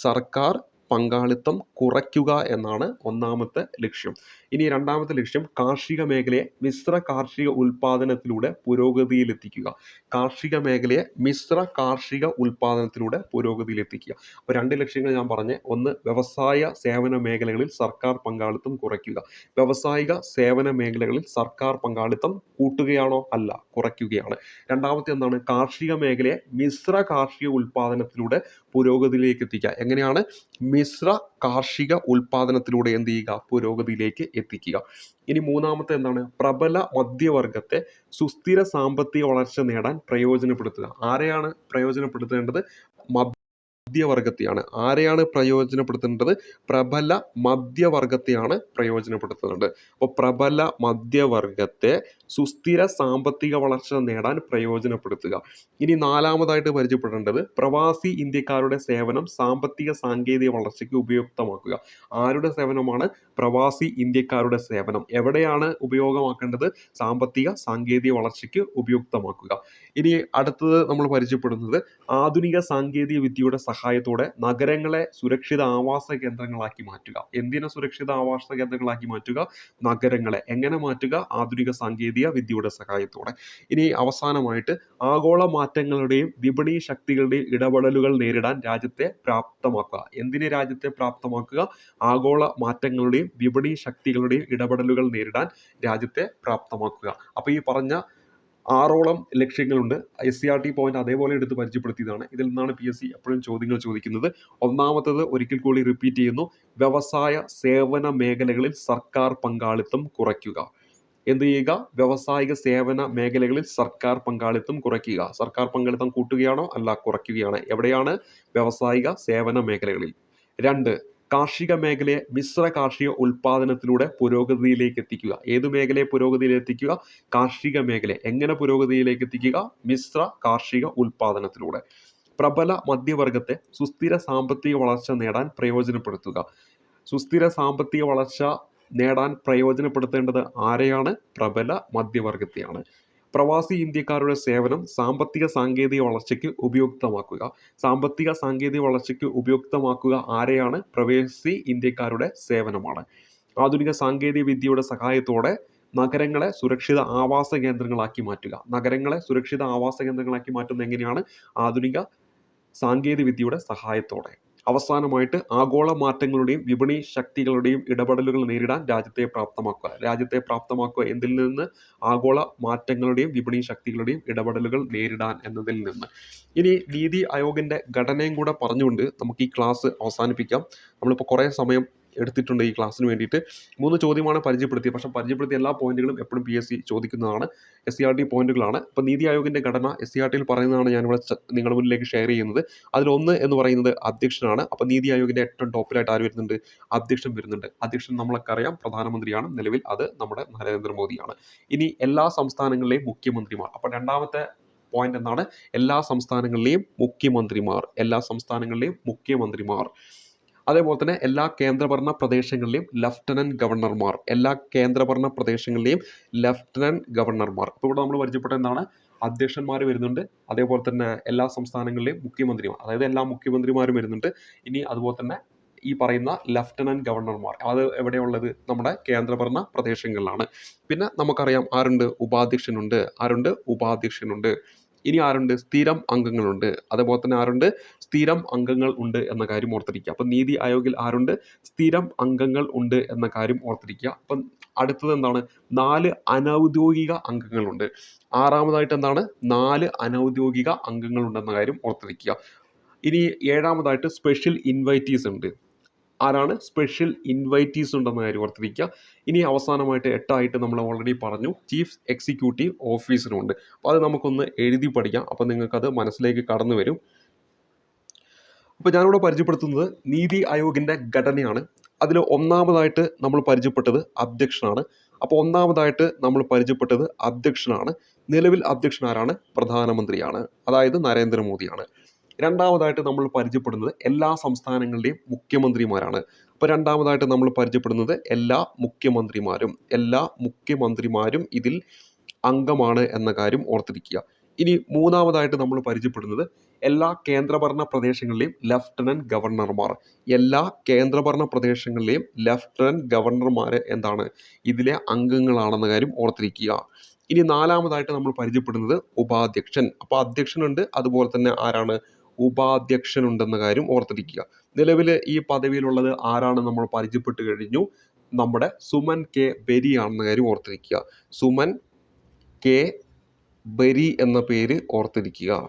സർക്കാർ പങ്കാളിത്തം കുറയ്ക്കുക എന്നാണ് ഒന്നാമത്തെ ലക്ഷ്യം. ഇനി രണ്ടാമത്തെ ലക്ഷ്യം കാർഷിക മേഖലയെ മിശ്ര കാർഷിക ഉൽപാദനത്തിലൂടെ പുരോഗതിയിലെത്തിക്കുക. കാർഷിക മേഖലയെ മിശ്ര കാർഷിക ഉൽപാദനത്തിലൂടെ പുരോഗതിയിലെത്തിക്കുക. അപ്പോൾ രണ്ട് ലക്ഷ്യങ്ങൾ ഞാൻ പറഞ്ഞ്. ഒന്ന് വ്യവസായ സേവന മേഖലകളിൽ സർക്കാർ പങ്കാളിത്തം കുറയ്ക്കുക. വ്യവസായിക സേവന മേഖലകളിൽ സർക്കാർ പങ്കാളിത്തം കൂട്ടുകയാണോ അല്ല കുറയ്ക്കുകയാണ്. രണ്ടാമത്തെ എന്താണ്? കാർഷിക മേഖലയെ മിശ്ര കാർഷിക ഉൽപാദനത്തിലൂടെ പുരോഗതിയിലേക്ക് എത്തിക്കുക എങ്ങനെയാണ്? മിശ്ര കാർഷിക ഉൽപാദനത്തിലൂടെ എന്ത് ചെയ്യുക? പുരോഗതിയിലേക്ക് എത്തിക്കുക. ഇനി മൂന്നാമത്തെ എന്താണ്? പ്രബല മധ്യവർഗത്തെ സുസ്ഥിര സാമ്പത്തിക വളർച്ച നേടാൻ പ്രയോജനപ്പെടുത്തുക. ആരെയാണ് പ്രയോജനപ്പെടുത്തേണ്ടത്? മധ്യവർഗത്തെയാണ്. ആരെയാണ് പ്രയോജനപ്പെടുത്തേണ്ടത്? പ്രബല മധ്യവർഗത്തെയാണ് പ്രയോജനപ്പെടുത്തുന്നത്. അപ്പോൾ പ്രബല മധ്യവർഗത്തെ സുസ്ഥിര സാമ്പത്തിക വളർച്ച നേടാൻ പ്രയോജനപ്പെടുത്തുക. ഇനി നാലാമതായിട്ട് പരിചയപ്പെടേണ്ടത് പ്രവാസി ഇന്ത്യക്കാരുടെ സേവനം സാമ്പത്തിക സാങ്കേതിക വളർച്ചയ്ക്ക് ഉപയുക്തമാക്കുക. ആരുടെ സേവനമാണ്? പ്രവാസി ഇന്ത്യക്കാരുടെ സേവനം. എവിടെയാണ് ഉപയോഗമാക്കേണ്ടത്? സാമ്പത്തിക സാങ്കേതിക വളർച്ചയ്ക്ക് ഉപയുക്തമാക്കുക. ഇനി അടുത്തത് നമ്മൾ പരിചയപ്പെടുന്നത് ആധുനിക സാങ്കേതിക വിദ്യയുടെ സഹായത്തോടെ നഗരങ്ങളെ സുരക്ഷിത ആവാസ കേന്ദ്രങ്ങളാക്കി മാറ്റുക. എന്തിനെ സുരക്ഷിത ആവാസ കേന്ദ്രങ്ങളാക്കി മാറ്റുക? നഗരങ്ങളെ. എങ്ങനെ മാറ്റുക? ആധുനിക സാങ്കേതിക വിദ്യയുടെ സഹായത്തോടെ. ഇനി അവസാനമായിട്ട് ആഗോള മാറ്റങ്ങളുടെയും വിപണി ശക്തികളുടെയും ഇടപെടലുകൾ നേരിടാൻ രാജ്യത്തെ പ്രാപ്തമാക്കുക. എന്തിനെ രാജ്യത്തെ പ്രാപ്തമാക്കുക? ആഗോള മാറ്റങ്ങളുടെയും വിപണി ശക്തികളുടെയും ഇടപെടലുകൾ നേരിടാൻ രാജ്യത്തെ പ്രാപ്തമാക്കുക. അപ്പോൾ ഈ പറഞ്ഞ ആറോളം ലക്ഷ്യങ്ങളുണ്ട്. S C R T point അതേപോലെ എടുത്ത് പരിചയപ്പെടുത്തിയതാണ്. ഇതിൽ നിന്നാണ് പി എസ് സി എപ്പോഴും ചോദ്യങ്ങൾ ചോദിക്കുന്നത്. ഒന്നാമത്തത് ഒരിക്കൽ കൂടി റിപ്പീറ്റ് ചെയ്യുന്നു. വ്യവസായ സേവന മേഖലകളിൽ സർക്കാർ പങ്കാളിത്തം കുറയ്ക്കുക. എന്ത് ചെയ്യുക? വ്യവസായിക സേവന മേഖലകളിൽ സർക്കാർ പങ്കാളിത്തം കുറയ്ക്കുക. സർക്കാർ പങ്കാളിത്തം കൂട്ടുകയാണോ? അല്ല കുറയ്ക്കുകയാണ്. എവിടെയാണ്? വ്യവസായിക സേവന മേഖലകളിൽ. രണ്ട് കാർഷിക മേഖലയെ മിശ്ര കാർഷിക ഉൽപാദനത്തിലൂടെ പുരോഗതിയിലേക്ക് എത്തിക്കുക. ഏത് മേഖലയെ പുരോഗതിയിലേക്ക് എത്തിക്കുക? കാർഷിക മേഖല എങ്ങനെ പുരോഗതിയിലേക്ക് എത്തിക്കുക? മിശ്ര കാർഷിക ഉൽപാദനത്തിലൂടെ. പ്രബല മധ്യവർഗത്തെ സുസ്ഥിര സാമ്പത്തിക വളർച്ച നേടാൻ പ്രയോജനപ്പെടുത്തുക. സുസ്ഥിര സാമ്പത്തിക വളർച്ച നേടാൻ പ്രയോജനപ്പെടുത്തേണ്ടത് ആരെയാണ്? പ്രബല മധ്യവർഗത്തെയാണ്. പ്രവാസി ഇന്ത്യക്കാരുടെ സേവനം സാമ്പത്തിക സാങ്കേതിക വളർച്ചയ്ക്ക് ഉപയുക്തമാക്കുക. സാമ്പത്തിക സാങ്കേതിക വളർച്ചയ്ക്ക് ഉപയുക്തമാക്കുക ആരെയാണ്? പ്രവാസി ഇന്ത്യക്കാരുടെ സേവനമാണ്. ആധുനിക സാങ്കേതിക വിദ്യയുടെ സഹായത്തോടെ നഗരങ്ങളെ സുരക്ഷിത ആവാസ കേന്ദ്രങ്ങളാക്കി മാറ്റുക. നഗരങ്ങളെ സുരക്ഷിത ആവാസ കേന്ദ്രങ്ങളാക്കി മാറ്റുന്നത് എങ്ങനെയാണ്? ആധുനിക സാങ്കേതിക വിദ്യയുടെ സഹായത്തോടെ. അവസാനമായിട്ട് ആഗോള മാറ്റങ്ങളുടെയും വിപണി ശക്തികളുടെയും ഇടപെടലുകൾ നേരിടാൻ രാജ്യത്തെ പ്രാപ്തമാക്കുക. രാജ്യത്തെ പ്രാപ്തമാക്കുക എന്തിൽ നിന്ന്? ആഗോള മാറ്റങ്ങളുടെയും വിപണി ശക്തികളുടെയും ഇടപെടലുകൾ നേരിടാൻ എന്നതിൽ നിന്ന്. ഇനി നീതി ആയോഗിന്റെ ഘടനയും കൂടെ പറഞ്ഞുകൊണ്ട് നമുക്ക് ഈ ക്ലാസ് അവസാനിപ്പിക്കാം. നമ്മളിപ്പോൾ കുറേ സമയം എടുത്തിട്ടുണ്ട് ഈ ക്ലാസ്സിന് വേണ്ടിയിട്ട്. മൂന്ന് ചോദ്യമാണ് പരിചയപ്പെടുത്തിയത്. പക്ഷേ പരിചയപ്പെടുത്തിയ എല്ലാ പോയിന്റുകളും എപ്പോഴും പി എസ് സി ചോദിക്കുന്നതാണ്. എസ് സി ആർ ടി പോയിന്റുകളാണ് ഇപ്പോൾ നീതി ആയോഗിന്റെ ഘടന എസ് സി ആർ ടിയിൽ പറയുന്നതാണ് ഞാനിവിടെ നിങ്ങളുടെ മുന്നിലേക്ക് ഷെയർ ചെയ്യുന്നത്. അതിലൊന്ന് എന്ന് പറയുന്നത് അധ്യക്ഷനാണ്. അപ്പോൾ നീതി ആയോഗിന്റെ ഏറ്റവും ടോപ്പിലായിട്ട് ആര് വരുന്നുണ്ട്? അധ്യക്ഷൻ വരുന്നുണ്ട്. അധ്യക്ഷൻ നമ്മളൊക്കെ അറിയാം പ്രധാനമന്ത്രിയാണ്. നിലവിൽ അത് നമ്മുടെ നരേന്ദ്രമോദിയാണ്. ഇനി എല്ലാ സംസ്ഥാനങ്ങളിലെയും മുഖ്യമന്ത്രിമാർ. അപ്പോൾ രണ്ടാമത്തെ പോയിന്റ് എന്താണ്? എല്ലാ സംസ്ഥാനങ്ങളിലെയും മുഖ്യമന്ത്രിമാർ. എല്ലാ സംസ്ഥാനങ്ങളിലെയും മുഖ്യമന്ത്രിമാർ. അതേപോലെ തന്നെ എല്ലാ കേന്ദ്രഭരണ പ്രദേശങ്ങളിലെയും ലഫ്റ്റനന്റ് ഗവർണർമാർ എല്ലാ കേന്ദ്രഭരണ പ്രദേശങ്ങളിലെയും ലഫ്റ്റനന്റ് ഗവർണർമാർ അപ്പോൾ ഇവിടെ നമ്മൾ പരിചയപ്പെട്ട എന്താണ്? അധ്യക്ഷന്മാർ വരുന്നുണ്ട്. അതേപോലെ തന്നെ എല്ലാ സംസ്ഥാനങ്ങളിലെയും മുഖ്യമന്ത്രിമാർ അതായത് എല്ലാ മുഖ്യമന്ത്രിമാരും വരുന്നുണ്ട്. ഇനി അതുപോലെ തന്നെ ഈ പറയുന്ന ലഫ്റ്റനന്റ് ഗവർണർമാർ അത് എവിടെയുള്ളത്? നമ്മുടെ കേന്ദ്രഭരണ പ്രദേശങ്ങളിലാണ്. പിന്നെ നമുക്കറിയാം ആരുണ്ട്? ഉപാധ്യക്ഷനുണ്ട്. ആരുണ്ട്? ഉപാധ്യക്ഷനുണ്ട്. ഇനി ആരുണ്ട്? സ്ഥിരം അംഗങ്ങളുണ്ട്. അതേപോലെ തന്നെ ആരുണ്ട്? സ്ഥിരം അംഗങ്ങൾ ഉണ്ട് എന്ന കാര്യം ഓർത്തിരിക്കുക. അപ്പം നീതി ആയോഗിൽ ആരുണ്ട്? സ്ഥിരം അംഗങ്ങൾ ഉണ്ട് എന്ന കാര്യം ഓർത്തിരിക്കുക. അപ്പം അടുത്തത് എന്താണ്? നാല് അനൗദ്യോഗിക അംഗങ്ങളുണ്ട്. ആറാമതായിട്ട് എന്താണ്? നാല് അനൗദ്യോഗിക അംഗങ്ങളുണ്ടെന്ന കാര്യം ഓർത്തിരിക്കുക. ഇനി ഏഴാമതായിട്ട് സ്പെഷ്യൽ ഇൻവൈറ്റീസ് ഉണ്ട്. ആരാണ്? സ്പെഷ്യൽ ഇൻവൈറ്റീസ് ഉണ്ടെന്ന കാര്യം ഓർത്തിരിക്കുക. ഇനി അവസാനമായിട്ട് എട്ടായിട്ട് നമ്മൾ ഓൾറെഡി പറഞ്ഞു. ചീഫ് എക്സിക്യൂട്ടീവ് ഓഫീസറുണ്ട് അപ്പോൾ അത് നമുക്കൊന്ന് എഴുതി പഠിക്കാം. അപ്പോൾ നിങ്ങൾക്കത് മനസ്സിലേക്ക് കടന്നു വരും. അപ്പോൾ ഞാനിവിടെ പരിചയപ്പെടുത്തുന്നത് നീതി ആയോഗിന്റെ ഘടനയാണ്. അതിൽ ഒന്നാമതായിട്ട് നമ്മൾ പരിചയപ്പെട്ടത് അധ്യക്ഷനാണ്. അപ്പോൾ ഒന്നാമതായിട്ട് നമ്മൾ പരിചയപ്പെട്ടത് അധ്യക്ഷനാണ്. നിലവിൽ അധ്യക്ഷനാരാണ്? പ്രധാനമന്ത്രിയാണ്. അതായത് നരേന്ദ്രമോദിയാണ്. രണ്ടാമതായിട്ട് നമ്മൾ പരിചയപ്പെടുന്നത് എല്ലാ സംസ്ഥാനങ്ങളുടെയും മുഖ്യമന്ത്രിമാരാണ്. അപ്പോൾ രണ്ടാമതായിട്ട് നമ്മൾ പരിചയപ്പെടുന്നത് എല്ലാ മുഖ്യമന്ത്രിമാരും എല്ലാ മുഖ്യമന്ത്രിമാരും ഇതിൽ അംഗമാണ് എന്ന കാര്യം ഓർത്തിരിക്കുക. ഇനി മൂന്നാമതായിട്ട് നമ്മൾ പരിചയപ്പെടുന്നത് എല്ലാ കേന്ദ്രഭരണ പ്രദേശങ്ങളിലെയും ലഫ്റ്റനന്റ് ഗവർണർമാർ. എല്ലാ കേന്ദ്രഭരണ പ്രദേശങ്ങളിലെയും ലഫ്റ്റനന്റ് ഗവർണർമാർ എന്താണ്? ഇതിലെ അംഗങ്ങളാണെന്ന കാര്യം ഓർത്തിരിക്കുക. ഇനി നാലാമതായിട്ട് നമ്മൾ പരിചയപ്പെടുന്നത് ഉപാധ്യക്ഷൻ. അപ്പോൾ അധ്യക്ഷനുണ്ട് അതുപോലെ തന്നെ ആരാണ്? ഉപാധ്യക്ഷൻ ഉണ്ടെന്ന കാര്യം ഓർത്തിരിക്കുക. നിലവിൽ ഈ പദവിയിലുള്ളത് ആരാണ് നമ്മൾ പരിചയപ്പെട്ട് കഴിഞ്ഞു. നമ്മുടെ സുമൻ കെ ബെരി ആണെന്ന കാര്യം ഓർത്തിരിക്കുക. സുമൻ കെ ബരി എന്ന പേര് ഓർത്തിരിക്കുക.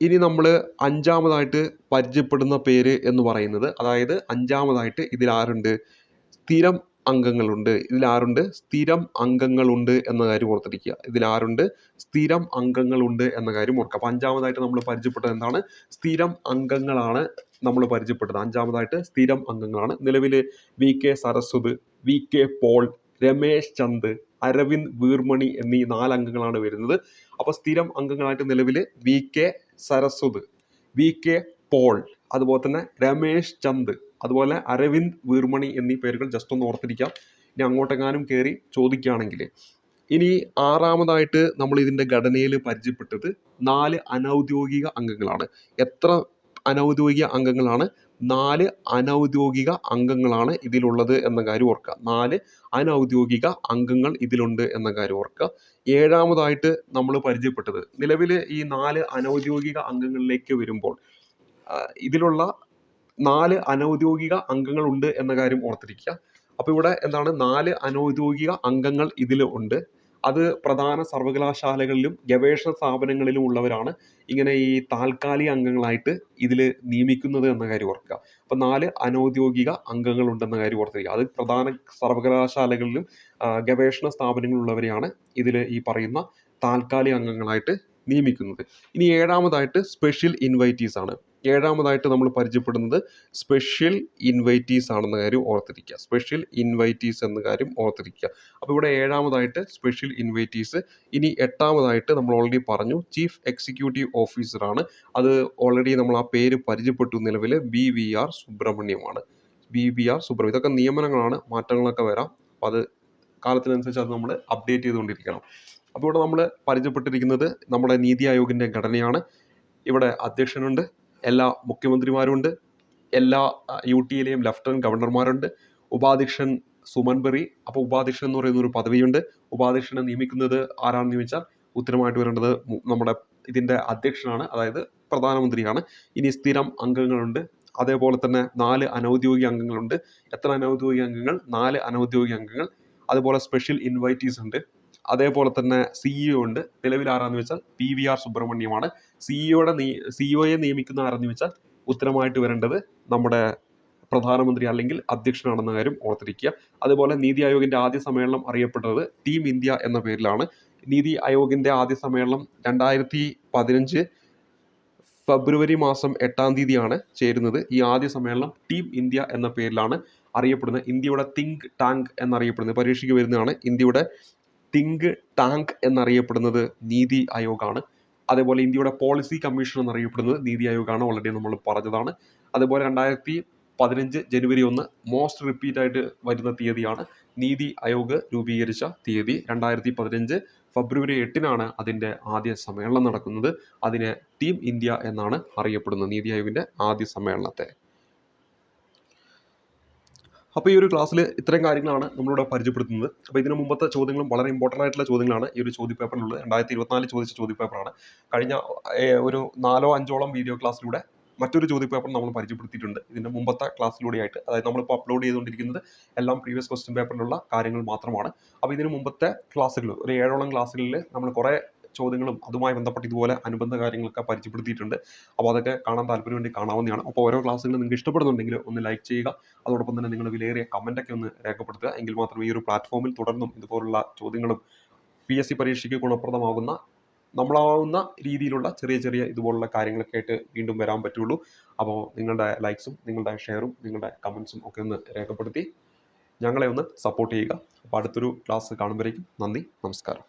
ഇനി നമ്മൾ അഞ്ചാമതായിട്ട് പരിചയപ്പെടുന്ന പേര് എന്ന് പറയുന്നത് അതായത് അഞ്ചാമതായിട്ട് ഇതിൽ ആരുണ്ട്? സ്ഥിരം അംഗങ്ങളുണ്ട്. ഇതിൽ ആരുണ്ട്? സ്ഥിരം അംഗങ്ങളുണ്ട് എന്ന കാര്യം ഓർത്തിരിക്കുക. ഇതിൽ ആരുണ്ട്? സ്ഥിരം അംഗങ്ങളുണ്ട് എന്ന കാര്യം ഓർക്കുക. അപ്പോൾ അഞ്ചാമതായിട്ട് നമ്മൾ പരിചയപ്പെട്ടത് എന്താണ്? സ്ഥിരം അംഗങ്ങളാണ് നമ്മൾ പരിചയപ്പെട്ടത്. അഞ്ചാമതായിട്ട് സ്ഥിരം അംഗങ്ങളാണ്. നിലവിൽ V K Saraswat V K Paul Ramesh Chand Arvind Virmani എന്നീ നാല് അംഗങ്ങളാണ് വരുന്നത്. അപ്പോൾ സ്ഥിരം അംഗങ്ങളായിട്ട് നിലവിൽ V K Saraswat V K Paul അതുപോലെ തന്നെ രമേശ് ചന്ദ് അതുപോലെ അരവിന്ദ് വീർമണി എന്നീ പേരുകൾ ജസ്റ്റ് ഒന്ന് ഓർത്തിരിക്കാം. ഇനി അങ്ങോട്ടെങ്ങാനും കയറി ചോദിക്കുകയാണെങ്കിൽ ഇനി ആറാമതായിട്ട് നമ്മൾ ഇതിന്റെ ഘടനയിൽ പരിചയപ്പെട്ടത് നാല് അനൗദ്യോഗിക അംഗങ്ങളാണ്. എത്ര അനൗദ്യോഗിക അംഗങ്ങളാണ്? നാല് അനൗദ്യോഗിക അംഗങ്ങളാണ് ഇതിലുള്ളത് എന്ന കാര്യം ഓർക്കുക. നാല് അനൗദ്യോഗിക അംഗങ്ങൾ ഇതിലുണ്ട് എന്ന കാര്യം ഓർക്കുക. ഏഴാമതായിട്ട് നമ്മൾ പരിചയപ്പെട്ടത്. നിലവിൽ ഈ നാല് അനൗദ്യോഗിക അംഗങ്ങളിലേക്ക് വരുമ്പോൾ ഇതിലുള്ള നാല് അനൗദ്യോഗിക അംഗങ്ങളുണ്ട് എന്ന കാര്യം ഓർത്തിരിക്കുക. അപ്പോൾ ഇവിടെ എന്താണ്? നാല് അനൗദ്യോഗിക അംഗങ്ങൾ ഇതിൽ ഉണ്ട്. അത് പ്രധാന സർവകലാശാലകളിലും ഗവേഷണ സ്ഥാപനങ്ങളിലും ഉള്ളവരാണ്. ഇങ്ങനെ ഈ താൽക്കാലിക അംഗങ്ങളായിട്ട് ഇതിൽ നിയമിക്കുന്നത് എന്ന കാര്യം ഓർക്കുക. അപ്പോൾ നാല് അനൗദ്യോഗിക അംഗങ്ങളുണ്ടെന്ന കാര്യം ഓർത്തിരിക്കുക. അത് പ്രധാന സർവകലാശാലകളിലും ഗവേഷണ സ്ഥാപനങ്ങളിലുള്ളവരെയാണ് ഇതിൽ ഈ പറയുന്ന താൽക്കാലിക അംഗങ്ങളായിട്ട് നിയമിക്കുന്നത്. ഇനി ഏഴാമതായിട്ട് സ്പെഷ്യൽ ഇൻവൈറ്റീസ് ആണ് ഏഴാമതായിട്ട് നമ്മൾ പരിചയപ്പെടുന്നത് സ്പെഷ്യൽ ഇൻവൈറ്റീസ് ആണെന്ന കാര്യം ഓർത്തിരിക്കുക. സ്പെഷ്യൽ ഇൻവൈറ്റീസ് എന്ന കാര്യം ഓർത്തിരിക്കുക. അപ്പോൾ ഇവിടെ ഏഴാമതായിട്ട് സ്പെഷ്യൽ ഇൻവൈറ്റീസ് ഇനി എട്ടാമതായിട്ട് നമ്മൾ ഓൾറെഡി പറഞ്ഞു ചീഫ് എക്സിക്യൂട്ടീവ് ഓഫീസറാണ് അത് ഓൾറെഡി നമ്മൾ ആ പേര് പരിചയപ്പെട്ടു നിലവിൽ B V R സുബ്രഹ്മണ്യമാണ്. B V R Subrahmanyam. ഇതൊക്കെ നിയമനങ്ങളാണ് മാറ്റങ്ങളൊക്കെ വരാം. അപ്പോൾ അത് കാലത്തിനനുസരിച്ച് അത് നമ്മൾ അപ്ഡേറ്റ് ചെയ്തുകൊണ്ടിരിക്കണം. അപ്പോൾ ഇവിടെ നമ്മൾ പരിചയപ്പെട്ടിരിക്കുന്നത് നമ്മുടെ നീതി ആയോഗിന്റെ ഘടനയാണ്. ഇവിടെ അധ്യക്ഷനുണ്ട്. എല്ലാ മുഖ്യമന്ത്രിമാരുണ്ട്. എല്ലാ യു ടിയിലെയും ലഫ്റ്റനന്റ് ഗവർണർമാരുണ്ട്. ഉപാധ്യക്ഷൻ സുമൻ ബെറി അപ്പോൾ ഉപാധ്യക്ഷൻ എന്ന് പറയുന്ന ഒരു പദവിയുണ്ട്. ഉപാധ്യക്ഷനെ നിയമിക്കുന്നത് ആരാണെന്ന് ചോദിച്ചാൽ ഉത്തരമായിട്ട് വരേണ്ടത് നമ്മുടെ ഇതിന്റെ അധ്യക്ഷനാണ് അതായത് പ്രധാനമന്ത്രിയാണ്. ഇനി സ്ഥിരം അംഗങ്ങളുണ്ട്. അതേപോലെ തന്നെ നാല് അനൗദ്യോഗിക അംഗങ്ങളുണ്ട്. എത്ര അനൗദ്യോഗിക അംഗങ്ങൾ? നാല് അനൗദ്യോഗിക അംഗങ്ങൾ. അതുപോലെ സ്പെഷ്യൽ ഇൻവൈറ്റീസ് ഉണ്ട്. അതേപോലെ തന്നെ സിഇഒ ഉണ്ട്. നിലവിൽ ആരാന്ന് വെച്ചാൽ പി വി ആർ സുബ്രഹ്മണ്യമാണ്. സിഇഒയുടെ സിഇഒയെ നിയമിക്കുന്ന ആരെന്ന് വെച്ചാൽ ഉത്തരമായിട്ട് വരേണ്ടത് നമ്മുടെ പ്രധാനമന്ത്രി അല്ലെങ്കിൽ അധ്യക്ഷനാണെന്ന കാര്യം ഓർത്തിരിക്കുക. അതുപോലെ നീതി ആയോഗിന്റെ ആദ്യ സമ്മേളനം അറിയപ്പെട്ടത് ടീം ഇന്ത്യ എന്ന പേരിലാണ്. നീതി ആയോഗിന്റെ ആദ്യ സമ്മേളനം രണ്ടായിരത്തി പതിനഞ്ച് ഫെബ്രുവരി മാസം എട്ടാം തീയതിയാണ് ചേരുന്നത്. ഈ ആദ്യ സമ്മേളനം ടീം ഇന്ത്യ എന്ന പേരിലാണ് അറിയപ്പെടുന്നത്. ഇന്ത്യയുടെ തിങ്ക് ടാങ്ക് എന്നറിയപ്പെടുന്നത്. പരീക്ഷയ്ക്ക് വരുന്നതാണ്. ഇന്ത്യയുടെ തിങ്ക് ടാങ്ക് എന്നറിയപ്പെടുന്നത് നീതി ആയോഗാണ്. അതേപോലെ ഇന്ത്യയുടെ പോളിസി കമ്മീഷൻ എന്നറിയപ്പെടുന്നത് നീതി ആയോഗാണ് ഓൾറെഡി നമ്മൾ പറഞ്ഞതാണ്. അതുപോലെ രണ്ടായിരത്തി പതിനഞ്ച് ജനുവരി ഒന്ന് മോസ്റ്റ് റിപ്പീറ്റ് ആയിട്ട് വരുന്ന തീയതിയാണ് നീതി ആയോഗ് രൂപീകരിച്ച തീയതി. രണ്ടായിരത്തി പതിനഞ്ച് ഫെബ്രുവരി എട്ടിനാണ് അതിന്റെ ആദ്യ സമ്മേളനം നടക്കുന്നത്. അതിനെ ടീം ഇന്ത്യ എന്നാണ് അറിയപ്പെടുന്നത് നീതി ആയോഗിന്റെ ആദ്യ സമ്മേളനത്തെ. അപ്പോൾ ഈ ഒരു ക്ലാസ്സിൽ ഇത്രയും കാര്യങ്ങളാണ് നമ്മളിവിടെ പരിചയപ്പെടുത്തുന്നത്. അപ്പോൾ ഇതിന് മുമ്പത്തെ ചോദ്യങ്ങളും വളരെ ഇമ്പോർട്ടന്റ് ആയിട്ടുള്ള ചോദ്യങ്ങളാണ് ഈ ഒരു ചോദ്യപേപ്പറിലുള്ളത്. രണ്ടായിരത്തി ഇരുപത്തിനാല് ചോദിച്ച ചോദ്യപേപ്പറാണ്. കഴിഞ്ഞ ഒരു നാലോ അഞ്ചോളം വീഡിയോ ക്ലാസ്സിലൂടെ മറ്റൊരു ചോദ്യപേപ്പർ നമ്മൾ പരിചയപ്പെടുത്തിയിട്ടുണ്ട്. ഇതിന്റെ മുമ്പത്തെ ക്ലാസ്സിലൂടെയായിട്ട്. അതായത് നമ്മളിപ്പോൾ അപ്ലോഡ് ചെയ്തുകൊണ്ടിരിക്കുന്നത് എല്ലാം പ്രീവിയസ് ക്വസ്റ്റ്യൻ പേപ്പറിലുള്ള കാര്യങ്ങൾ മാത്രമാണ്. അപ്പോൾ ഇതിന് മുമ്പത്തെ ക്ലാസ്സുകൾ ഒരു ഏഴോളം ക്ലാസ്സുകളിൽ നമ്മൾ കുറേ ചോദ്യങ്ങളും അതുമായി ബന്ധപ്പെട്ട് ഇതുപോലെ അനുബന്ധ കാര്യങ്ങളൊക്കെ പരിചയപ്പെടുത്തിയിട്ടുണ്ട്. അപ്പോൾ അതൊക്കെ കാണാൻ താല്പര്യം വേണ്ടി കാണാവുന്നതാണ്. അപ്പോൾ ഓരോ ക്ലാസ്സുകളും നിങ്ങൾക്ക് ഇഷ്ടപ്പെടുന്നുണ്ടെങ്കിൽ ഒന്ന് ലൈക്ക് ചെയ്യുക. അതോടൊപ്പം തന്നെ നിങ്ങൾ വിലയേറിയ കമന്റൊക്കെ ഒന്ന് രേഖപ്പെടുത്തുക. എങ്കിൽ മാത്രമേ ഈ ഒരു പ്ലാറ്റ്ഫോമിൽ തുടർന്നും ഇതുപോലുള്ള ചോദ്യങ്ങളും പി എസ് സി പരീക്ഷയ്ക്ക് ഗുണപ്രദമാകുന്ന നമ്മളാവുന്ന രീതിയിലുള്ള ചെറിയ ചെറിയ ഇതുപോലുള്ള കാര്യങ്ങളൊക്കെ ആയിട്ട് വീണ്ടും വരാൻ പറ്റുള്ളൂ. അപ്പോൾ നിങ്ങളുടെ ലൈക്സും നിങ്ങളുടെ ഷെയറും നിങ്ങളുടെ കമൻസും ഒക്കെ ഒന്ന് രേഖപ്പെടുത്തി ഞങ്ങളെ ഒന്ന് സപ്പോർട്ട് ചെയ്യുക. അപ്പോൾ അടുത്തൊരു ക്ലാസ് കാണുമ്പോഴേക്കും നന്ദി നമസ്കാരം.